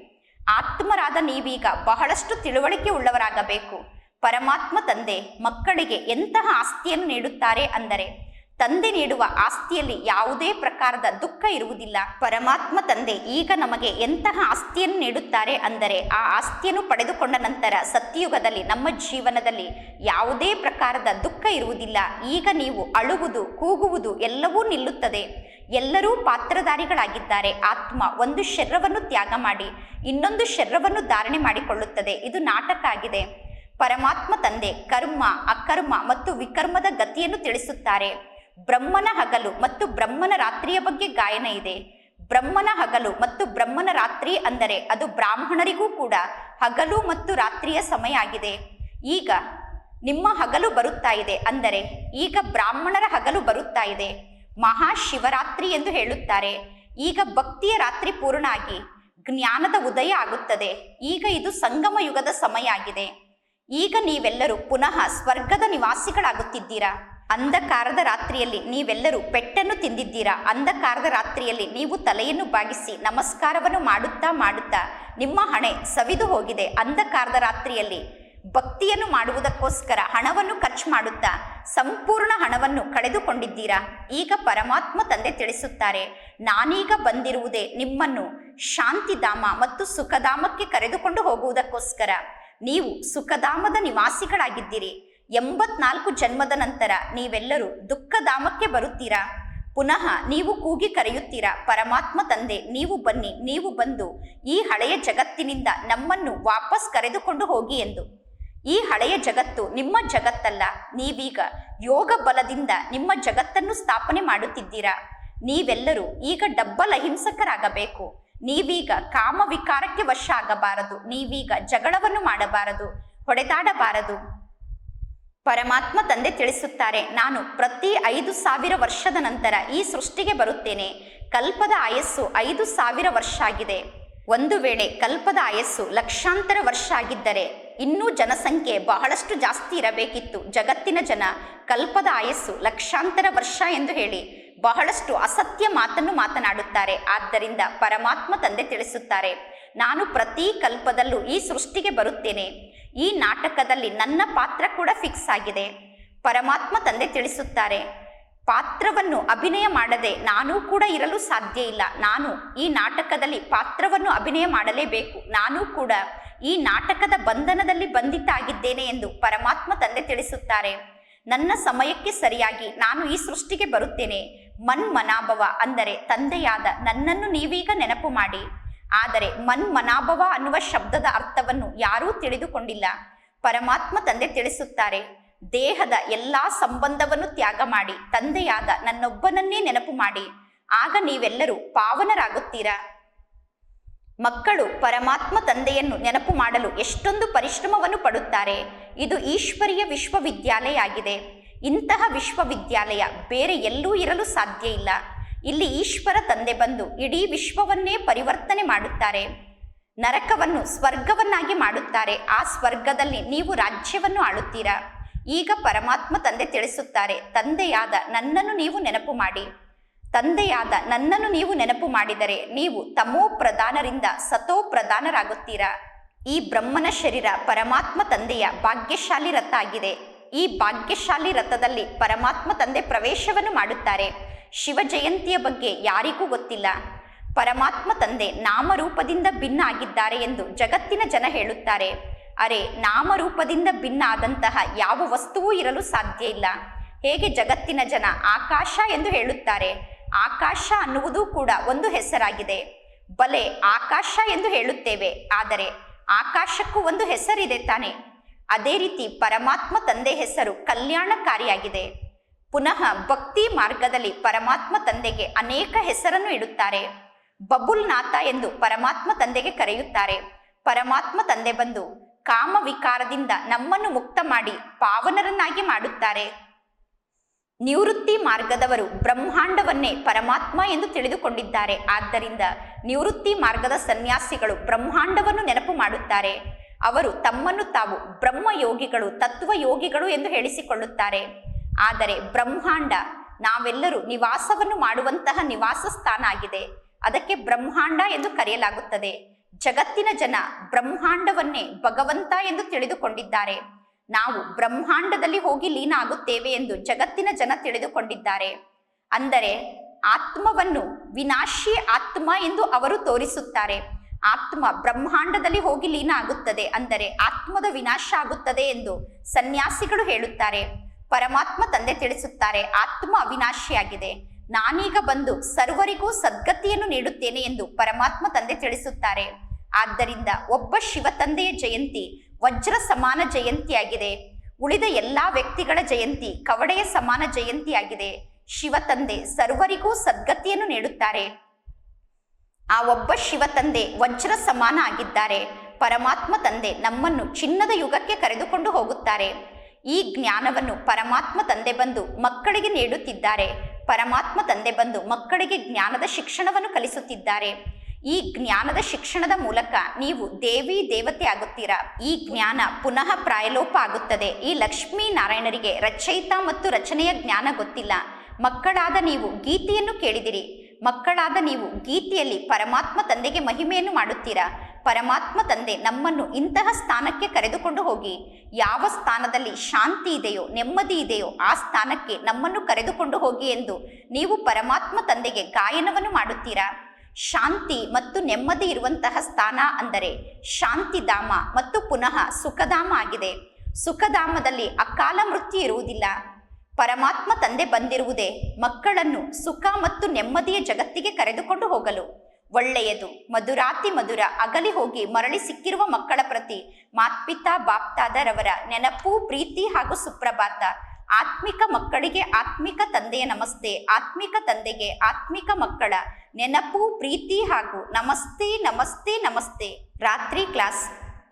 ಆತ್ಮರಾದ ನೀವೀಗ ಬಹಳಷ್ಟು ತಿಳುವಳಿಕೆ ಉಳ್ಳವರಾಗಬೇಕು. ಪರಮಾತ್ಮ ತಂದೆ ಮಕ್ಕಳಿಗೆ ಎಂತಹ ಆಸ್ತಿಯನ್ನು ನೀಡುತ್ತಾರೆ ಅಂದರೆ, ತಂದೆ ನೀಡುವ ಆಸ್ತಿಯಲ್ಲಿ ಯಾವುದೇ ಪ್ರಕಾರದ ದುಃಖ ಇರುವುದಿಲ್ಲ. ಪರಮಾತ್ಮ ತಂದೆ ಈಗ ನಮಗೆ ಎಂತಹ ಆಸ್ತಿಯನ್ನು ನೀಡುತ್ತಾರೆ ಅಂದರೆ, ಆ ಆಸ್ತಿಯನ್ನು ಪಡೆದುಕೊಂಡ ನಂತರ ಸತ್ಯಯುಗದಲ್ಲಿ, ನಮ್ಮ ಜೀವನದಲ್ಲಿ ಯಾವುದೇ ಪ್ರಕಾರದ ದುಃಖ ಇರುವುದಿಲ್ಲ. ಈಗ ನೀವು ಅಳುವುದು, ಕೂಗುವುದು ಎಲ್ಲವೂ ನಿಲ್ಲುತ್ತದೆ. ಎಲ್ಲರೂ ಪಾತ್ರಧಾರಿಗಳಾಗಿದ್ದಾರೆ. ಆತ್ಮ ಒಂದು ಶರೀರವನ್ನು ತ್ಯಾಗ ಮಾಡಿ, ಇನ್ನೊಂದು ಶರೀರವನ್ನು ಧಾರಣೆ ಮಾಡಿಕೊಳ್ಳುತ್ತದೆ. ಇದು ನಾಟಕ ಆಗಿದೆ. ಪರಮಾತ್ಮ ತಂದೆ, ಕರ್ಮ, ಅಕರ್ಮ ಮತ್ತು ವಿಕರ್ಮದ ಗತಿಯನ್ನು ತಿಳಿಸುತ್ತಾರೆ. ಬ್ರಹ್ಮನ ಹಗಲು ಮತ್ತು ಬ್ರಹ್ಮನ ರಾತ್ರಿಯ ಬಗ್ಗೆ ಗಾಯನ ಇದೆ. ಬ್ರಹ್ಮನ ಹಗಲು ಮತ್ತು ಬ್ರಹ್ಮನ ರಾತ್ರಿ ಅಂದರೆ ಅದು ಬ್ರಾಹ್ಮಣರಿಗೂ ಕೂಡ ಹಗಲು ಮತ್ತು ರಾತ್ರಿಯ ಸಮಯ ಆಗಿದೆ. ಈಗ ನಿಮ್ಮ ಹಗಲು ಬರುತ್ತಾ ಇದೆ ಅಂದರೆ ಈಗ ಬ್ರಾಹ್ಮಣರ ಹಗಲು ಬರುತ್ತಾ ಇದೆ. ಮಹಾಶಿವರಾತ್ರಿ ಎಂದು ಹೇಳುತ್ತಾರೆ. ಈಗ ಭಕ್ತಿಯ ರಾತ್ರಿ ಪೂರ್ಣ ಆಗಿ ಜ್ಞಾನದ ಉದಯ ಆಗುತ್ತದೆ. ಈಗ ಇದು ಸಂಗಮ ಯುಗದ ಸಮಯ ಆಗಿದೆ ಈಗ ನೀವೆಲ್ಲರೂ ಪುನಃ ಸ್ವರ್ಗದ ನಿವಾಸಿಗಳಾಗುತ್ತಿದ್ದೀರಾ? ಅಂಧಕಾರದ ರಾತ್ರಿಯಲ್ಲಿ ನೀವೆಲ್ಲರೂ ಪೆಟ್ಟನ್ನು ತಿಂದಿದ್ದೀರಾ? ಅಂಧಕಾರದ ರಾತ್ರಿಯಲ್ಲಿ ನೀವು ತಲೆಯನ್ನು ಬಾಗಿಸಿ ನಮಸ್ಕಾರವನ್ನು ಮಾಡುತ್ತಾ ಮಾಡುತ್ತಾ ನಿಮ್ಮ ಹಣೆ ಸವಿದು ಹೋಗಿದೆ. ಅಂಧಕಾರದ ರಾತ್ರಿಯಲ್ಲಿ ಭಕ್ತಿಯನ್ನು ಮಾಡುವುದಕ್ಕೋಸ್ಕರ ಹಣವನ್ನು ಖರ್ಚು ಮಾಡುತ್ತಾ ಸಂಪೂರ್ಣ ಹಣವನ್ನು ಕಳೆದುಕೊಂಡಿದ್ದೀರಾ? ಈಗ ಪರಮಾತ್ಮ ತಂದೆ ತಿಳಿಸುತ್ತಾರೆ, ನಾನೀಗ ಬಂದಿರುವುದೇ ನಿಮ್ಮನ್ನು ಶಾಂತಿಧಾಮ ಮತ್ತು ಸುಖಧಾಮಕ್ಕೆ ಕರೆದುಕೊಂಡು ಹೋಗುವುದಕ್ಕೋಸ್ಕರ. ನೀವು ಸುಖಧಾಮದ ನಿವಾಸಿಗಳಾಗಿದ್ದೀರಿ. ಎಂಬತ್ನಾಲ್ಕು ಜನ್ಮದ ನಂತರ ನೀವೆಲ್ಲರೂ ದುಃಖಧಾಮಕ್ಕೆ ಬರುತ್ತೀರಾ? ಪುನಃ ನೀವು ಕೂಗಿ ಕರೆಯುತ್ತೀರಾ, ಪರಮಾತ್ಮ ತಂದೆ, ನೀವು ಬನ್ನಿ, ನೀವು ಬಂದು ಈ ಹಳೆಯ ಜಗತ್ತಿನಿಂದ ನಮ್ಮನ್ನು ವಾಪಸ್ ಕರೆದುಕೊಂಡು ಹೋಗಿ ಎಂದು? ಈ ಹಳೆಯ ಜಗತ್ತು ನಿಮ್ಮ ಜಗತ್ತಲ್ಲ. ನೀವೀಗ ಯೋಗ ಬಲದಿಂದ ನಿಮ್ಮ ಜಗತ್ತನ್ನು ಸ್ಥಾಪನೆ ಮಾಡುತ್ತಿದ್ದೀರಾ? ನೀವೆಲ್ಲರೂ ಈಗ ಡಬ್ಬಲ್ ಅಹಿಂಸಕರಾಗಬೇಕು ನೀವೀಗ ಕಾಮ ವಿಕಾರಕ್ಕೆ ವಶ ಆಗಬಾರದು ನೀವೀಗ ಜಗಳವನ್ನು ಮಾಡಬಾರದು. ಹೊಡೆದಾಡಬಾರದು. ಪರಮಾತ್ಮ ತಂದೆ ತಿಳಿಸುತ್ತಾರೆ, ನಾನು ಪ್ರತಿ ಐದು ಸಾವಿರ ವರ್ಷದ ನಂತರ ಈ ಸೃಷ್ಟಿಗೆ ಬರುತ್ತೇನೆ. ಕಲ್ಪದ ಆಯಸ್ಸು ಐದು ಸಾವಿರ ವರ್ಷ ಆಗಿದೆ. ಒಂದು ವೇಳೆ ಕಲ್ಪದ ಆಯಸ್ಸು ಲಕ್ಷಾಂತರ ವರ್ಷ ಆಗಿದ್ದರೆ ಇನ್ನೂ ಜನಸಂಖ್ಯೆ ಬಹಳಷ್ಟು ಜಾಸ್ತಿ ಇರಬೇಕಿತ್ತು. ಜಗತ್ತಿನ ಜನ ಕಲ್ಪದ ಆಯಸ್ಸು ಲಕ್ಷಾಂತರ ವರ್ಷ ಎಂದು ಹೇಳಿ ಬಹಳಷ್ಟು ಅಸತ್ಯ ಮಾತನ್ನು ಮಾತನಾಡುತ್ತಾರೆ. ಆದ್ದರಿಂದ ಪರಮಾತ್ಮ ತಂದೆ ತಿಳಿಸುತ್ತಾರೆ, ನಾನು ಪ್ರತಿ ಕಲ್ಪದಲ್ಲೂ ಈ ಸೃಷ್ಟಿಗೆ ಬರುತ್ತೇನೆ. ಈ ನಾಟಕದಲ್ಲಿ ನನ್ನ ಪಾತ್ರ ಕೂಡ ಫಿಕ್ಸ್ ಆಗಿದೆ. ಪರಮಾತ್ಮ ತಂದೆ ತಿಳಿಸುತ್ತಾರೆ, ಪಾತ್ರವನ್ನು ಅಭಿನಯ ಮಾಡದೆ ನಾನೂ ಕೂಡ ಇರಲು ಸಾಧ್ಯ ಇಲ್ಲ. ನಾನು ಈ ನಾಟಕದಲ್ಲಿ ಪಾತ್ರವನ್ನು ಅಭಿನಯ ಮಾಡಲೇಬೇಕು. ನಾನೂ ಕೂಡ ಈ ನಾಟಕದ ಬಂಧನದಲ್ಲಿ ಬಂಧಿತ ಆಗಿದ್ದೇನೆ ಎಂದು ಪರಮಾತ್ಮ ತಂದೆ ತಿಳಿಸುತ್ತಾರೆ. ನನ್ನ ಸಮಯಕ್ಕೆ ಸರಿಯಾಗಿ ನಾನು ಈ ಸೃಷ್ಟಿಗೆ ಬರುತ್ತೇನೆ. ಮನ್ ಮನಾಭವ ಅಂದರೆ ತಂದೆಯಾದ ನನ್ನನ್ನು ನೀವೀಗ ನೆನಪು ಮಾಡಿ. ಆದರೆ ಮನ್ ಮನಾಭವ ಅನ್ನುವ ಶಬ್ದದ ಅರ್ಥವನ್ನು ಯಾರೂ ತಿಳಿದುಕೊಂಡಿಲ್ಲ. ಪರಮಾತ್ಮ ತಂದೆ ತಿಳಿಸುತ್ತಾರೆ. ದೇಹದ ಎಲ್ಲಾ ಸಂಬಂಧವನ್ನು ತ್ಯಾಗ ಮಾಡಿ ತಂದೆಯಾದ ನನ್ನೊಬ್ಬನನ್ನೇ ನೆನಪು ಮಾಡಿ. ಆಗ ನೀವೆಲ್ಲರೂ ಪಾವನರಾಗುತ್ತೀರಾ? ಮಕ್ಕಳು ಪರಮಾತ್ಮ ತಂದೆಯನ್ನು ನೆನಪು ಮಾಡಲು ಎಷ್ಟೊಂದು ಪರಿಶ್ರಮವನ್ನು ಪಡುತ್ತಾರೆ. ಇದು ಈಶ್ವರೀಯ ವಿಶ್ವವಿದ್ಯಾಲಯ ಆಗಿದೆ ಇಂತಹ ವಿಶ್ವವಿದ್ಯಾಲಯ ಬೇರೆ ಎಲ್ಲೂ ಇರಲು ಸಾಧ್ಯ ಇಲ್ಲ. ಇಲ್ಲಿ ಈಶ್ವರ ತಂದೆ ಬಂದು ಇಡೀ ವಿಶ್ವವನ್ನೇ ಪರಿವರ್ತನೆ ಮಾಡುತ್ತಾರೆ. ನರಕವನ್ನು ಸ್ವರ್ಗವನ್ನಾಗಿ ಮಾಡುತ್ತಾರೆ. ಆ ಸ್ವರ್ಗದಲ್ಲಿ ನೀವು ರಾಜ್ಯವನ್ನು ಆಳುತ್ತೀರಾ? ಈಗ ಪರಮಾತ್ಮ ತಂದೆ ತಿಳಿಸುತ್ತಾರೆ, ತಂದೆಯಾದ ನನ್ನನ್ನು ನೀವು ನೆನಪು ಮಾಡಿ. ತಂದೆಯಾದ ನನ್ನನ್ನು ನೀವು ನೆನಪು ಮಾಡಿದರೆ ನೀವು ತಮೋ ಪ್ರಧಾನರಿಂದ ಸತೋ ಪ್ರಧಾನರಾಗುತ್ತೀರಾ? ಈ ಬ್ರಹ್ಮನ ಶರೀರ ಪರಮಾತ್ಮ ತಂದೆಯ ಭಾಗ್ಯಶಾಲಿ ರಥ ಆಗಿದೆ ಈ ಭಾಗ್ಯಶಾಲಿ ರಥದಲ್ಲಿ ಪರಮಾತ್ಮ ತಂದೆ ಪ್ರವೇಶವನ್ನು ಮಾಡುತ್ತಾರೆ. ಶಿವ ಜಯಂತಿಯ ಬಗ್ಗೆ ಯಾರಿಗೂ ಗೊತ್ತಿಲ್ಲ. ಪರಮಾತ್ಮ ತಂದೆ ನಾಮರೂಪದಿಂದ ಭಿನ್ನ ಆಗಿದ್ದಾರೆ ಎಂದು ಜಗತ್ತಿನ ಜನ ಹೇಳುತ್ತಾರೆ. ಅರೆ, ನಾಮರೂಪದಿಂದ ಭಿನ್ನ ಆದಂತಹ ಯಾವ ವಸ್ತುವೂ ಇರಲು ಸಾಧ್ಯ ಇಲ್ಲ. ಹೇಗೆ ಜಗತ್ತಿನ ಜನ ಆಕಾಶ ಎಂದು ಹೇಳುತ್ತಾರೆ? ಆಕಾಶ ಅನ್ನುವುದು ಕೂಡ ಒಂದು ಹೆಸರಾಗಿದೆ. ಬಲೆ ಆಕಾಶ ಎಂದು ಹೇಳುತ್ತೇವೆ. ಆದರೆ ಆಕಾಶಕ್ಕೂ ಒಂದು ಹೆಸರಿದೆ ತಾನೆ. ಅದೇ ರೀತಿ ಪರಮಾತ್ಮ ತಂದೆ ಹೆಸರು ಕಲ್ಯಾಣಕಾರಿಯಾಗಿದೆ. ಪುನಃ ಭಕ್ತಿ ಮಾರ್ಗದಲ್ಲಿ ಪರಮಾತ್ಮ ತಂದೆಗೆ ಅನೇಕ ಹೆಸರನ್ನು ಇಡುತ್ತಾರೆ. ಬಬುಲ್ನಾಥ ಎಂದು ಪರಮಾತ್ಮ ತಂದೆಗೆ ಕರೆಯುತ್ತಾರೆ. ಪರಮಾತ್ಮ ತಂದೆ ಬಂದು ಕಾಮ ವಿಕಾರದಿಂದ ನಮ್ಮನ್ನು ಮುಕ್ತ ಮಾಡಿ ಪಾವನರನ್ನಾಗಿ ಮಾಡುತ್ತಾರೆ. ನಿವೃತ್ತಿ ಮಾರ್ಗದವರು ಬ್ರಹ್ಮಾಂಡವನ್ನೇ ಪರಮಾತ್ಮ ಎಂದು ತಿಳಿದುಕೊಂಡಿದ್ದಾರೆ. ಆದ್ದರಿಂದ ನಿವೃತ್ತಿ ಮಾರ್ಗದ ಸನ್ಯಾಸಿಗಳು ಬ್ರಹ್ಮಾಂಡವನ್ನು ನೆನಪು ಮಾಡುತ್ತಾರೆ. ಅವರು ತಮ್ಮನ್ನು ತಾವು ಬ್ರಹ್ಮಯೋಗಿಗಳು, ತತ್ವಯೋಗಿಗಳು ಎಂದು ಹೇಳಿಸಿಕೊಳ್ಳುತ್ತಾರೆ. ಆದರೆ ಬ್ರಹ್ಮಾಂಡ, ನಾವೆಲ್ಲರೂ ನಿವಾಸವನ್ನು ಮಾಡುವಂತಹ ನಿವಾಸ ಸ್ಥಾನ ಆಗಿದೆ. ಅದಕ್ಕೆ ಬ್ರಹ್ಮಾಂಡ ಎಂದು ಕರೆಯಲಾಗುತ್ತದೆ. ಜಗತ್ತಿನ ಜನ ಬ್ರಹ್ಮಾಂಡವನ್ನೇ ಭಗವಂತ ಎಂದು ತಿಳಿದುಕೊಂಡಿದ್ದಾರೆ. ನಾವು ಬ್ರಹ್ಮಾಂಡದಲ್ಲಿ ಹೋಗಿ ಲೀನ ಆಗುತ್ತೇವೆ ಎಂದು ಜಗತ್ತಿನ ಜನ ತಿಳಿದುಕೊಂಡಿದ್ದಾರೆ. ಅಂದರೆ ಆತ್ಮವನ್ನು ವಿನಾಶಿ ಆತ್ಮ ಎಂದು ಅವರು ತೋರಿಸುತ್ತಾರೆ. ಆತ್ಮ ಬ್ರಹ್ಮಾಂಡದಲ್ಲಿ ಹೋಗಿ ಲೀನ ಆಗುತ್ತದೆ ಅಂದರೆ ಆತ್ಮದ ವಿನಾಶ ಆಗುತ್ತದೆ ಎಂದು ಸನ್ಯಾಸಿಗಳು ಹೇಳುತ್ತಾರೆ. ಪರಮಾತ್ಮ ತಂದೆ ತಿಳಿಸುತ್ತಾರೆ, ಆತ್ಮ ಅವಿನಾಶಿಯಾಗಿದೆ. ನಾನೀಗ ಬಂದು ಸರ್ವರಿಗೂ ಸದ್ಗತಿಯನ್ನು ನೀಡುತ್ತೇನೆ ಎಂದು ಪರಮಾತ್ಮ ತಂದೆ ತಿಳಿಸುತ್ತಾರೆ. ಆದ್ದರಿಂದ ಒಬ್ಬ ಶಿವ ತಂದೆಯ ಜಯಂತಿ ವಜ್ರ ಸಮಾನ ಜಯಂತಿಯಾಗಿದೆ ಉಳಿದ ಎಲ್ಲಾ ವ್ಯಕ್ತಿಗಳ ಜಯಂತಿ ಕವಡೆಯ ಸಮಾನ ಜಯಂತಿಯಾಗಿದೆ ಶಿವ ತಂದೆ ಸರ್ವರಿಗೂ ಸದ್ಗತಿಯನ್ನು ನೀಡುತ್ತಾರೆ. ಆ ಒಬ್ಬ ಶಿವ ತಂದೆ ವಜ್ರ ಸಮಾನ ಆಗಿದ್ದಾರೆ. ಪರಮಾತ್ಮ ತಂದೆ ನಮ್ಮನ್ನು ಚಿನ್ನದ ಯುಗಕ್ಕೆ ಕರೆದುಕೊಂಡು ಹೋಗುತ್ತಾರೆ. ಈ ಜ್ಞಾನವನ್ನು ಪರಮಾತ್ಮ ತಂದೆ ಬಂದು ಮಕ್ಕಳಿಗೆ ನೀಡುತ್ತಿದ್ದಾರೆ. ಪರಮಾತ್ಮ ತಂದೆ ಬಂದು ಮಕ್ಕಳಿಗೆ ಜ್ಞಾನದ ಶಿಕ್ಷಣವನ್ನು ಕಲಿಸುತ್ತಿದ್ದಾರೆ. ಈ ಜ್ಞಾನದ ಶಿಕ್ಷಣದ ಮೂಲಕ ನೀವು ದೇವಿ ದೇವತೆ ಆಗುತ್ತೀರಾ? ಈ ಜ್ಞಾನ ಪುನಃ ಪ್ರಾಯಲೋಪ ಆಗುತ್ತದೆ. ಈ ಲಕ್ಷ್ಮೀ ನಾರಾಯಣರಿಗೆ ರಚಯಿತ ಮತ್ತು ರಚನೆಯ ಜ್ಞಾನ ಗೊತ್ತಿಲ್ಲ. ಮಕ್ಕಳಾದ ನೀವು ಗೀತೆಯನ್ನು ಕೇಳಿದಿರಿ. ಮಕ್ಕಳಾದ ನೀವು ಗೀತೆಯಲ್ಲಿ ಪರಮಾತ್ಮ ತಂದೆಗೆ ಮಹಿಮೆಯನ್ನು ಮಾಡುತ್ತೀರಾ? ಪರಮಾತ್ಮ ತಂದೆ ನಮ್ಮನ್ನು ಇಂತಹ ಸ್ಥಾನಕ್ಕೆ ಕರೆದುಕೊಂಡು ಹೋಗಿ. ಯಾವ ಸ್ಥಾನದಲ್ಲಿ ಶಾಂತಿ ಇದೆಯೋ, ನೆಮ್ಮದಿ ಇದೆಯೋ, ಆ ಸ್ಥಾನಕ್ಕೆ ನಮ್ಮನ್ನು ಕರೆದುಕೊಂಡು ಹೋಗಿ ಎಂದು ನೀವು ಪರಮಾತ್ಮ ತಂದೆಗೆ ಗಾಯನವನ್ನು ಮಾಡುತ್ತೀರಾ? ಶಾಂತಿ ಮತ್ತು ನೆಮ್ಮದಿ ಇರುವಂತಹ ಸ್ಥಾನ ಅಂದರೆ ಶಾಂತಿಧಾಮ ಮತ್ತು ಪುನಃ ಸುಖಧಾಮ ಆಗಿದೆ. ಸುಖಧಾಮದಲ್ಲಿ ಅಕಾಲ ಮೃತ್ಯು ಇರುವುದಿಲ್ಲ. ಪರಮಾತ್ಮ ತಂದೆ ಬಂದಿರುವುದೇ ಮಕ್ಕಳನ್ನು ಸುಖ ಮತ್ತು ನೆಮ್ಮದಿಯ ಜಗತ್ತಿಗೆ ಕರೆದುಕೊಂಡು ಹೋಗಲು. ಒಳ್ಳೆಯದು, ಮಧುರಾತಿ ಮಧುರ, ಅಗಲಿ ಹೋಗಿ ಮರಳಿ ಸಿಕ್ಕಿರುವ ಮಕ್ಕಳ ಪ್ರತಿ, ಮಾತ್ಪಿತಾ ಬಾಪ್ತಾದರವರ ನೆನಪು, ಪ್ರೀತಿ ಹಾಗೂ ಸುಪ್ರಭಾತ. ಆತ್ಮಿಕ ಮಕ್ಕಳಿಗೆ ಆತ್ಮಿಕ ತಂದೆಯ ನಮಸ್ತೆ, ಆತ್ಮಿಕ ತಂದೆಗೆ ಆತ್ಮಿಕ ಮಕ್ಕಳ ನೆನಪು, ಪ್ರೀತಿ ಹಾಗೂ ನಮಸ್ತೆ ನಮಸ್ತೆ ನಮಸ್ತೆ. ರಾತ್ರಿ ಕ್ಲಾಸ್.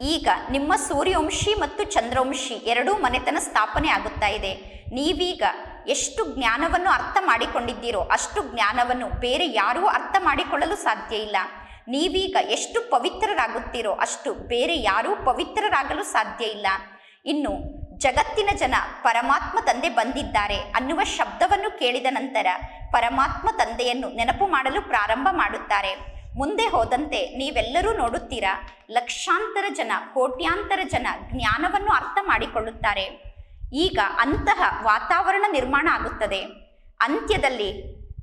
ಈಗ ನಿಮ್ಮ ಸೂರ್ಯವಂಶಿ ಮತ್ತು ಚಂದ್ರವಂಶಿ ಎರಡೂ ಮನೆತನ ಸ್ಥಾಪನೆ ಆಗುತ್ತಾ ಇದೆ. ನೀವೀಗ ಎಷ್ಟು ಜ್ಞಾನವನ್ನು ಅರ್ಥ ಮಾಡಿಕೊಂಡಿದ್ದೀರೋ ಅಷ್ಟು ಜ್ಞಾನವನ್ನು ಬೇರೆ ಯಾರೂ ಅರ್ಥ ಮಾಡಿಕೊಳ್ಳಲು ಸಾಧ್ಯ ಇಲ್ಲ. ನೀವೀಗ ಎಷ್ಟು ಪವಿತ್ರರಾಗುತ್ತೀರೋ ಅಷ್ಟು ಬೇರೆ ಯಾರೂ ಪವಿತ್ರರಾಗಲು ಸಾಧ್ಯ ಇಲ್ಲ. ಇನ್ನು ಜಗತ್ತಿನ ಜನ ಪರಮಾತ್ಮ ತಂದೆ ಬಂದಿದ್ದಾರೆ ಅನ್ನುವ ಶಬ್ದವನ್ನು ಕೇಳಿದ ನಂತರ ಪರಮಾತ್ಮ ತಂದೆಯನ್ನು ನೆನಪು ಮಾಡಲು ಪ್ರಾರಂಭ ಮಾಡುತ್ತಾರೆ. ಮುಂದೆ ಹೋದಂತೆ ನೀವೆಲ್ಲರೂ ನೋಡುತ್ತೀರಾ, ಲಕ್ಷಾಂತರ ಜನ, ಕೋಟ್ಯಾಂತರ ಜನ ಜ್ಞಾನವನ್ನು ಅರ್ಥ ಮಾಡಿಕೊಳ್ಳುತ್ತಾರೆ. ಈಗ ಅಂತಹ ವಾತಾವರಣ ನಿರ್ಮಾಣ ಆಗುತ್ತದೆ. ಅಂತ್ಯದಲ್ಲಿ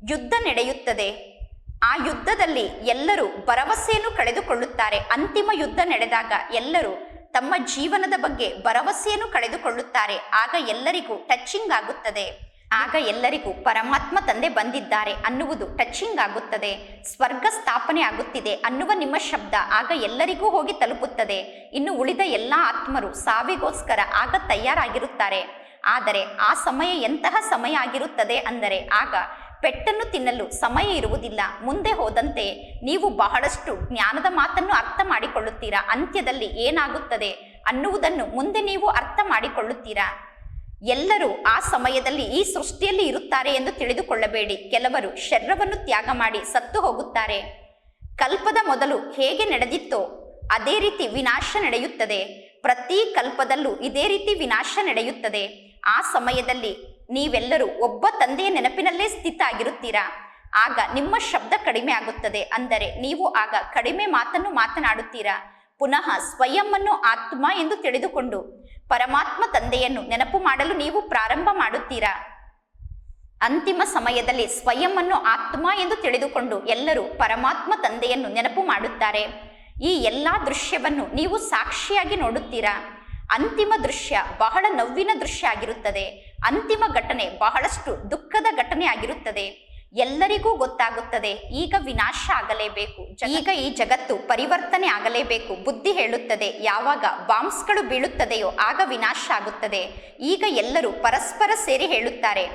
ಯುದ್ಧ ನಡೆಯುತ್ತದೆ. ಆ ಯುದ್ಧದಲ್ಲಿ ಎಲ್ಲರೂ ಭರವಸೆಯನ್ನು ಕಳೆದುಕೊಳ್ಳುತ್ತಾರೆ. ಅಂತಿಮ ಯುದ್ಧ ನಡೆದಾಗ ಎಲ್ಲರೂ ತಮ್ಮ ಜೀವನದ ಬಗ್ಗೆ ಭರವಸೆಯನ್ನು ಕಳೆದುಕೊಳ್ಳುತ್ತಾರೆ. ಆಗ ಎಲ್ಲರಿಗೂ ಟಚ್ಚಿಂಗ್ ಆಗುತ್ತದೆ. ಆಗ ಎಲ್ಲರಿಗೂ ಪರಮಾತ್ಮ ತಂದೆ ಬಂದಿದ್ದಾರೆ ಅನ್ನುವುದು ಟಚ್ಚಿಂಗ್ ಆಗುತ್ತದೆ. ಸ್ವರ್ಗ ಸ್ಥಾಪನೆ ಆಗುತ್ತಿದೆ ಅನ್ನುವ ನಿಮ್ಮ ಶಬ್ದ ಆಗ ಎಲ್ಲರಿಗೂ ಹೋಗಿ ತಲುಪುತ್ತದೆ. ಇನ್ನು ಉಳಿದ ಎಲ್ಲ ಆತ್ಮರು ಸಾವಿಗೋಸ್ಕರ ಆಗ ತಯಾರಾಗಿರುತ್ತಾರೆ. ಆದರೆ ಆ ಸಮಯ ಎಂತಹ ಸಮಯ ಆಗಿರುತ್ತದೆ ಅಂದರೆ ಆಗ ಪೆಟ್ಟನ್ನು ತಿನ್ನಲು ಸಮಯ ಇರುವುದಿಲ್ಲ. ಮುಂದೆ ಹೋದಂತೆ ನೀವು ಬಹಳಷ್ಟು ಜ್ಞಾನದ ಮಾತನ್ನು ಅರ್ಥ ಮಾಡಿಕೊಳ್ಳುತ್ತೀರಾ? ಅಂತ್ಯದಲ್ಲಿ ಏನಾಗುತ್ತದೆ ಅನ್ನುವುದನ್ನು ಮುಂದೆ ನೀವು ಅರ್ಥ ಮಾಡಿಕೊಳ್ಳುತ್ತೀರಾ? ಎಲ್ಲರೂ ಆ ಸಮಯದಲ್ಲಿ ಈ ಸೃಷ್ಟಿಯಲ್ಲಿ ಇರುತ್ತಾರೆ ಎಂದು ತಿಳಿದುಕೊಳ್ಳಬೇಡಿ. ಕೆಲವರು ಶರೀರವನ್ನು ತ್ಯಾಗ ಮಾಡಿ ಸತ್ತು ಹೋಗುತ್ತಾರೆ. ಕಲ್ಪದ ಮೊದಲು ಹೇಗೆ ನಡೆದಿತ್ತೋ ಅದೇ ರೀತಿ ವಿನಾಶ ನಡೆಯುತ್ತದೆ. ಪ್ರತಿ ಕಲ್ಪದಲ್ಲೂ ಇದೇ ರೀತಿ ವಿನಾಶ ನಡೆಯುತ್ತದೆ. ಆ ಸಮಯದಲ್ಲಿ ನೀವೆಲ್ಲರೂ ಒಬ್ಬ ತಂದೆಯ ನೆನಪಿನಲ್ಲೇ ಸ್ಥಿತ ಆಗಿರುತ್ತೀರಾ ಆಗ ನಿಮ್ಮ ಶಬ್ದ ಕಡಿಮೆ ಆಗುತ್ತದೆ ಅಂದರೆ ನೀವು ಆಗ ಕಡಿಮೆ ಮಾತನ್ನು ಮಾತನಾಡುತ್ತೀರಾ? ಪುನಃ ಸ್ವಯಂವನ್ನು ಆತ್ಮ ಎಂದು ತಿಳಿದುಕೊಂಡು ಪರಮಾತ್ಮ ತಂದೆಯನ್ನು ನೆನಪು ಮಾಡಲು ನೀವು ಪ್ರಾರಂಭ ಮಾಡುತ್ತೀರಾ? ಅಂತಿಮ ಸಮಯದಲ್ಲಿ ಸ್ವಯಂವನ್ನು ಆತ್ಮ ಎಂದು ತಿಳಿದುಕೊಂಡು ಎಲ್ಲರೂ ಪರಮಾತ್ಮ ತಂದೆಯನ್ನು ನೆನಪು ಮಾಡುತ್ತಾರೆ. ಈ ಎಲ್ಲಾ ದೃಶ್ಯವನ್ನು ನೀವು ಸಾಕ್ಷಿಯಾಗಿ ನೋಡುತ್ತೀರಾ? ಅಂತಿಮ ದೃಶ್ಯ ಬಹಳ ನೋವಿನ ದೃಶ್ಯ ಆಗಿರುತ್ತದೆ. ಅಂತಿಮ ಘಟನೆ ಬಹಳಷ್ಟು ದುಃಖದ ಘಟನೆ ಆಗಿರುತ್ತದೆ. ಎಲ್ಲರಿಗೂ ಗೊತ್ತಾಗುತ್ತದೆ, ಈಗ ವಿನಾಶ ಆಗಲೇಬೇಕು. ಈಗ ಈ ಜಗತ್ತು ಪರಿವರ್ತನೆ ಆಗಲೇಬೇಕು. ಬುದ್ಧಿ ಹೇಳುತ್ತದೆ, ಯಾವಾಗ ಬಾಂಬ್ಸ್ಗಳು ಬೀಳುತ್ತದೆಯೋ ಆಗ ವಿನಾಶ ಆಗುತ್ತದೆ. ಈಗ ಎಲ್ಲರೂ ಪರಸ್ಪರ ಸೇರಿ ಹೇಳುತ್ತಾರೆ,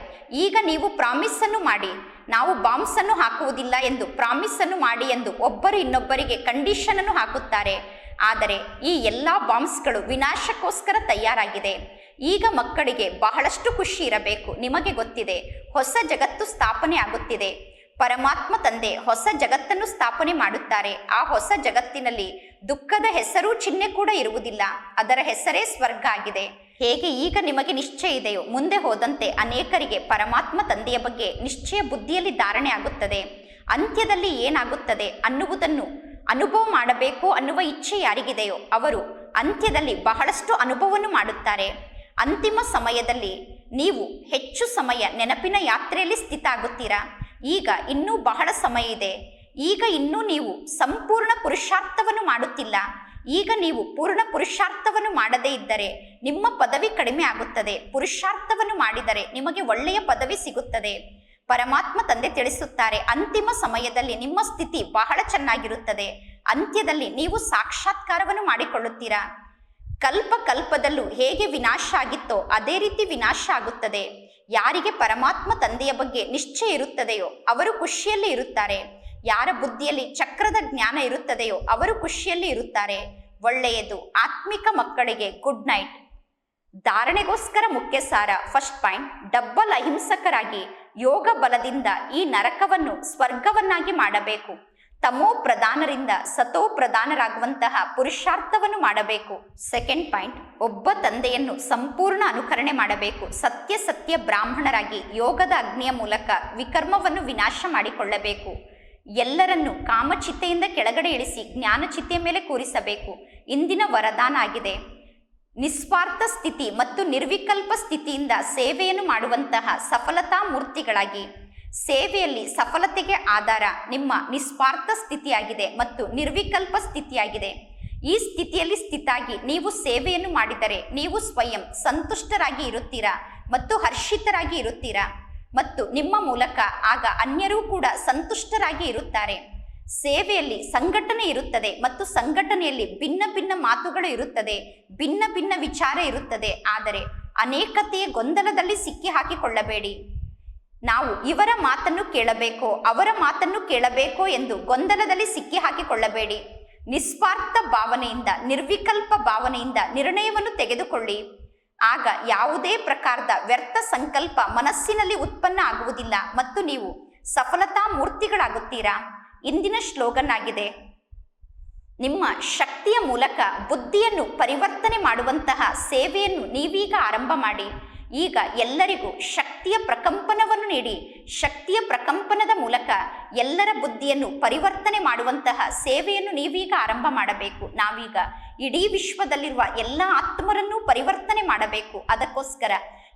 ಈಗ ನೀವು ಪ್ರಾಮಿಸ್ ಅನ್ನು ಮಾಡಿ, ನಾವು ಬಾಂಬ್ಸ್ ಅನ್ನು ಹಾಕುವುದಿಲ್ಲ ಎಂದು ಪ್ರಾಮಿಸ್ ಅನ್ನು ಮಾಡಿ ಎಂದು ಒಬ್ಬರು ಇನ್ನೊಬ್ಬರಿಗೆ ಕಂಡೀಷನ್ ಅನ್ನು ಹಾಕುತ್ತಾರೆ. ಆದರೆ ಈ ಎಲ್ಲಾ ಬಾಂಬ್ಸ್ಗಳು ವಿನಾಶಕ್ಕೋಸ್ಕರ ತಯಾರಾಗಿದೆ. ಈಗ ಮಕ್ಕಳಿಗೆ ಬಹಳಷ್ಟು ಖುಷಿ ಇರಬೇಕು. ನಿಮಗೆ ಗೊತ್ತಿದೆ, ಹೊಸ ಜಗತ್ತು ಸ್ಥಾಪನೆ ಆಗುತ್ತಿದೆ. ಪರಮಾತ್ಮ ತಂದೆ ಹೊಸ ಜಗತ್ತನ್ನು ಸ್ಥಾಪನೆ ಮಾಡುತ್ತಾರೆ. ಆ ಹೊಸ ಜಗತ್ತಿನಲ್ಲಿ ದುಃಖದ ಹೆಸರು ಚಿಹ್ನೆ ಕೂಡ ಇರುವುದಿಲ್ಲ. ಅದರ ಹೆಸರೇ ಸ್ವರ್ಗ ಆಗಿದೆ. ಹೇಗೆ ಈಗ ನಿಮಗೆ ನಿಶ್ಚಯ ಇದೆಯೋ, ಮುಂದೆ ಹೋದಂತೆ ಅನೇಕರಿಗೆ ಪರಮಾತ್ಮ ತಂದೆಯ ಬಗ್ಗೆ ನಿಶ್ಚಯ ಬುದ್ಧಿಯಲ್ಲಿ ಧಾರಣೆ ಆಗುತ್ತದೆ. ಅಂತ್ಯದಲ್ಲಿ ಏನಾಗುತ್ತದೆ ಅನ್ನುವುದನ್ನು ಅನುಭವ ಮಾಡಬೇಕು ಅನ್ನುವ ಇಚ್ಛೆ ಯಾರಿಗಿದೆಯೋ, ಅವರು ಅಂತ್ಯದಲ್ಲಿ ಬಹಳಷ್ಟು ಅನುಭವವನ್ನು ಮಾಡುತ್ತಾರೆ. ಅಂತಿಮ ಸಮಯದಲ್ಲಿ ನೀವು ಹೆಚ್ಚು ಸಮಯ ನೆನಪಿನ ಯಾತ್ರೆಯಲ್ಲಿ ಸ್ಥಿತ ಆಗುತ್ತೀರಾ ಈಗ ಇನ್ನೂ ಬಹಳ ಸಮಯ ಇದೆ. ಈಗ ಇನ್ನೂ ನೀವು ಸಂಪೂರ್ಣ ಪುರುಷಾರ್ಥವನ್ನು ಮಾಡುತ್ತಿಲ್ಲ. ಈಗ ನೀವು ಪೂರ್ಣ ಪುರುಷಾರ್ಥವನ್ನು ಮಾಡದೇ ಇದ್ದರೆ ನಿಮ್ಮ ಪದವಿ ಕಡಿಮೆ ಆಗುತ್ತದೆ. ಪುರುಷಾರ್ಥವನ್ನು ಮಾಡಿದರೆ ನಿಮಗೆ ಒಳ್ಳೆಯ ಪದವಿ ಸಿಗುತ್ತದೆ. ಪರಮಾತ್ಮ ತಂದೆ ತಿಳಿಸುತ್ತಾರೆ, ಅಂತಿಮ ಸಮಯದಲ್ಲಿ ನಿಮ್ಮ ಸ್ಥಿತಿ ಬಹಳ ಚೆನ್ನಾಗಿರುತ್ತದೆ. ಅಂತ್ಯದಲ್ಲಿ ನೀವು ಸಾಕ್ಷಾತ್ಕಾರವನ್ನು ಮಾಡಿಕೊಳ್ಳುತ್ತೀರಾ? ಕಲ್ಪ ಕಲ್ಪದಲ್ಲೂ ಹೇಗೆ ವಿನಾಶ ಆಗಿತ್ತೋ ಅದೇ ರೀತಿ ವಿನಾಶ ಆಗುತ್ತದೆ. ಯಾರಿಗೆ ಪರಮಾತ್ಮ ತಂದೆಯ ಬಗ್ಗೆ ನಿಶ್ಚಯ ಇರುತ್ತದೆಯೋ ಅವರು ಖುಷಿಯಲ್ಲಿ ಇರುತ್ತಾರೆ. ಯಾರ ಬುದ್ಧಿಯಲ್ಲಿ ಚಕ್ರದ ಜ್ಞಾನ ಇರುತ್ತದೆಯೋ ಅವರು ಖುಷಿಯಲ್ಲಿ ಇರುತ್ತಾರೆ. ಒಳ್ಳೆಯದು ಆತ್ಮಿಕ ಮಕ್ಕಳಿಗೆ ಗುಡ್ ನೈಟ್. ಧಾರಣೆಗೋಸ್ಕರ ಮುಖ್ಯ ಸಾರ ಫಸ್ಟ್ ಪಾಯಿಂಟ್, ಡಬ್ಬಲ್ ಅಹಿಂಸಕರಾಗಿ ಯೋಗ ಬಲದಿಂದ ಈ ನರಕವನ್ನು ಸ್ವರ್ಗವನ್ನಾಗಿ ಮಾಡಬೇಕು. ತಮೋ ಪ್ರಧಾನರಿಂದ ಸತೋ ಪ್ರಧಾನರಾಗುವಂತಹ ಪುರುಷಾರ್ಥವನ್ನು ಮಾಡಬೇಕು. ಸೆಕೆಂಡ್ ಪಾಯಿಂಟ್ ಒಬ್ಬ ತಂದೆಯನ್ನು ಸಂಪೂರ್ಣ ಅನುಕರಣೆ ಮಾಡಬೇಕು. ಸತ್ಯ ಸತ್ಯ ಬ್ರಾಹ್ಮಣರಾಗಿ ಯೋಗದ ಅಗ್ನಿಯ ಮೂಲಕ ವಿಕರ್ಮವನ್ನು ವಿನಾಶ ಮಾಡಿಕೊಳ್ಳಬೇಕು. ಎಲ್ಲರನ್ನು ಕಾಮಚಿತ್ತೆಯಿಂದ ಕೆಳಗಡೆ ಇಳಿಸಿ ಜ್ಞಾನಚಿತ್ತೆಯ ಮೇಲೆ ಕೂರಿಸಬೇಕು. ಇಂದಿನ ವರದಾನ ಆಗಿದೆ. ನಿಸ್ವಾರ್ಥ ಸ್ಥಿತಿ ಮತ್ತು ನಿರ್ವಿಕಲ್ಪ ಸ್ಥಿತಿಯಿಂದ ಸೇವೆಯನ್ನು ಮಾಡುವಂತಹ ಸಫಲತಾ ಮೂರ್ತಿಗಳಾಗಿ ಸೇವೆಯಲ್ಲಿ ಸಫಲತೆಗೆ ಆಧಾರ ನಿಮ್ಮ ನಿಸ್ವಾರ್ಥ ಸ್ಥಿತಿಯಾಗಿದೆ ಮತ್ತು ನಿರ್ವಿಕಲ್ಪ ಸ್ಥಿತಿಯಾಗಿದೆ. ಈ ಸ್ಥಿತಿಯಲ್ಲಿ ಸ್ಥಿತಾಗಿ ನೀವು ಸೇವೆಯನ್ನು ಮಾಡಿದರೆ ನೀವು ಸ್ವಯಂ ಸಂತುಷ್ಟರಾಗಿ ಇರುತ್ತೀರಾ ಮತ್ತು ಹರ್ಷಿತರಾಗಿ ಇರುತ್ತೀರಾ? ಮತ್ತು ನಿಮ್ಮ ಮೂಲಕ ಆಗ ಅನ್ಯರೂ ಕೂಡ ಸಂತುಷ್ಟರಾಗಿ ಇರುತ್ತಾರೆ. ಸೇವೆಯಲ್ಲಿ ಸಂಘಟನೆ ಇರುತ್ತದೆ ಮತ್ತು ಸಂಘಟನೆಯಲ್ಲಿ ಭಿನ್ನ ಭಿನ್ನ ಮಾತುಗಳು ಇರುತ್ತದೆ, ಭಿನ್ನ ಭಿನ್ನ ವಿಚಾರ ಇರುತ್ತದೆ. ಆದರೆ ಅನೇಕತೆಯ ಗೊಂದಲದಲ್ಲಿ ಸಿಕ್ಕಿ ಹಾಕಿಕೊಳ್ಳಬೇಡಿ ನಾವು ಇವರ ಮಾತನ್ನು ಕೇಳಬೇಕು, ಅವರ ಮಾತನ್ನು ಕೇಳಬೇಕು ಎಂದು ಗೊಂದಲದಲ್ಲಿ ಸಿಕ್ಕಿ ಹಾಕಿಕೊಳ್ಳಬೇಡಿ ನಿಸ್ವಾರ್ಥ ಭಾವನೆಯಿಂದ, ನಿರ್ವಿಕಲ್ಪ ಭಾವನೆಯಿಂದ ನಿರ್ಣಯವನ್ನು ತೆಗೆದುಕೊಳ್ಳಿ. ಆಗ ಯಾವುದೇ ಪ್ರಕಾರದ ವ್ಯರ್ಥ ಸಂಕಲ್ಪ ಮನಸ್ಸಿನಲ್ಲಿ ಉತ್ಪನ್ನ ಆಗುವುದಿಲ್ಲ ಮತ್ತು ನೀವು ಸಫಲತಾ ಮೂರ್ತಿಗಳಾಗುತ್ತೀರಾ? ಇಂದಿನ ಶ್ಲೋಗನ್ ಆಗಿದೆ ನಿಮ್ಮ ಶಕ್ತಿಯ ಮೂಲಕ ಬುದ್ಧಿಯನ್ನು ಪರಿವರ್ತನೆ ಮಾಡುವಂತಹ ಸೇವೆಯನ್ನು ನೀವೀಗ ಆರಂಭ ಮಾಡಿ. ಈಗ ಎಲ್ಲರಿಗೂ ಶಕ್ತಿಯ ಪ್ರಕಂಪನವನ್ನು ನೀಡಿ, ಶಕ್ತಿಯ ಪ್ರಕಂಪನದ ಮೂಲಕ ಎಲ್ಲರ ಬುದ್ಧಿಯನ್ನು ಪರಿವರ್ತನೆ ಮಾಡುವಂತಹ ಸೇವೆಯನ್ನು ನೀವೀಗ ಆರಂಭ ಮಾಡಬೇಕು. ನಾವೀಗ ಇಡೀ ವಿಶ್ವದಲ್ಲಿರುವ ಎಲ್ಲ ಆತ್ಮರನ್ನು ಪರಿವರ್ತನೆ ಮಾಡಬೇಕು. ಅದಕ್ಕೋಸ್ಕರ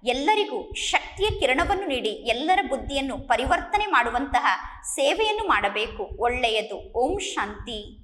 ಎಲ್ಲರಿಗೂ ಶಕ್ತಿಯ ಕಿರಣವನ್ನು ನೀಡಿ, ಎಲ್ಲರ ಬುದ್ಧಿಯನ್ನು ಪರಿವರ್ತನೆ ಮಾಡುವಂತಹ ಸೇವೆಯನ್ನು ಮಾಡಬೇಕು. ಒಳ್ಳೆಯದು. ಓಂ ಶಾಂತಿ.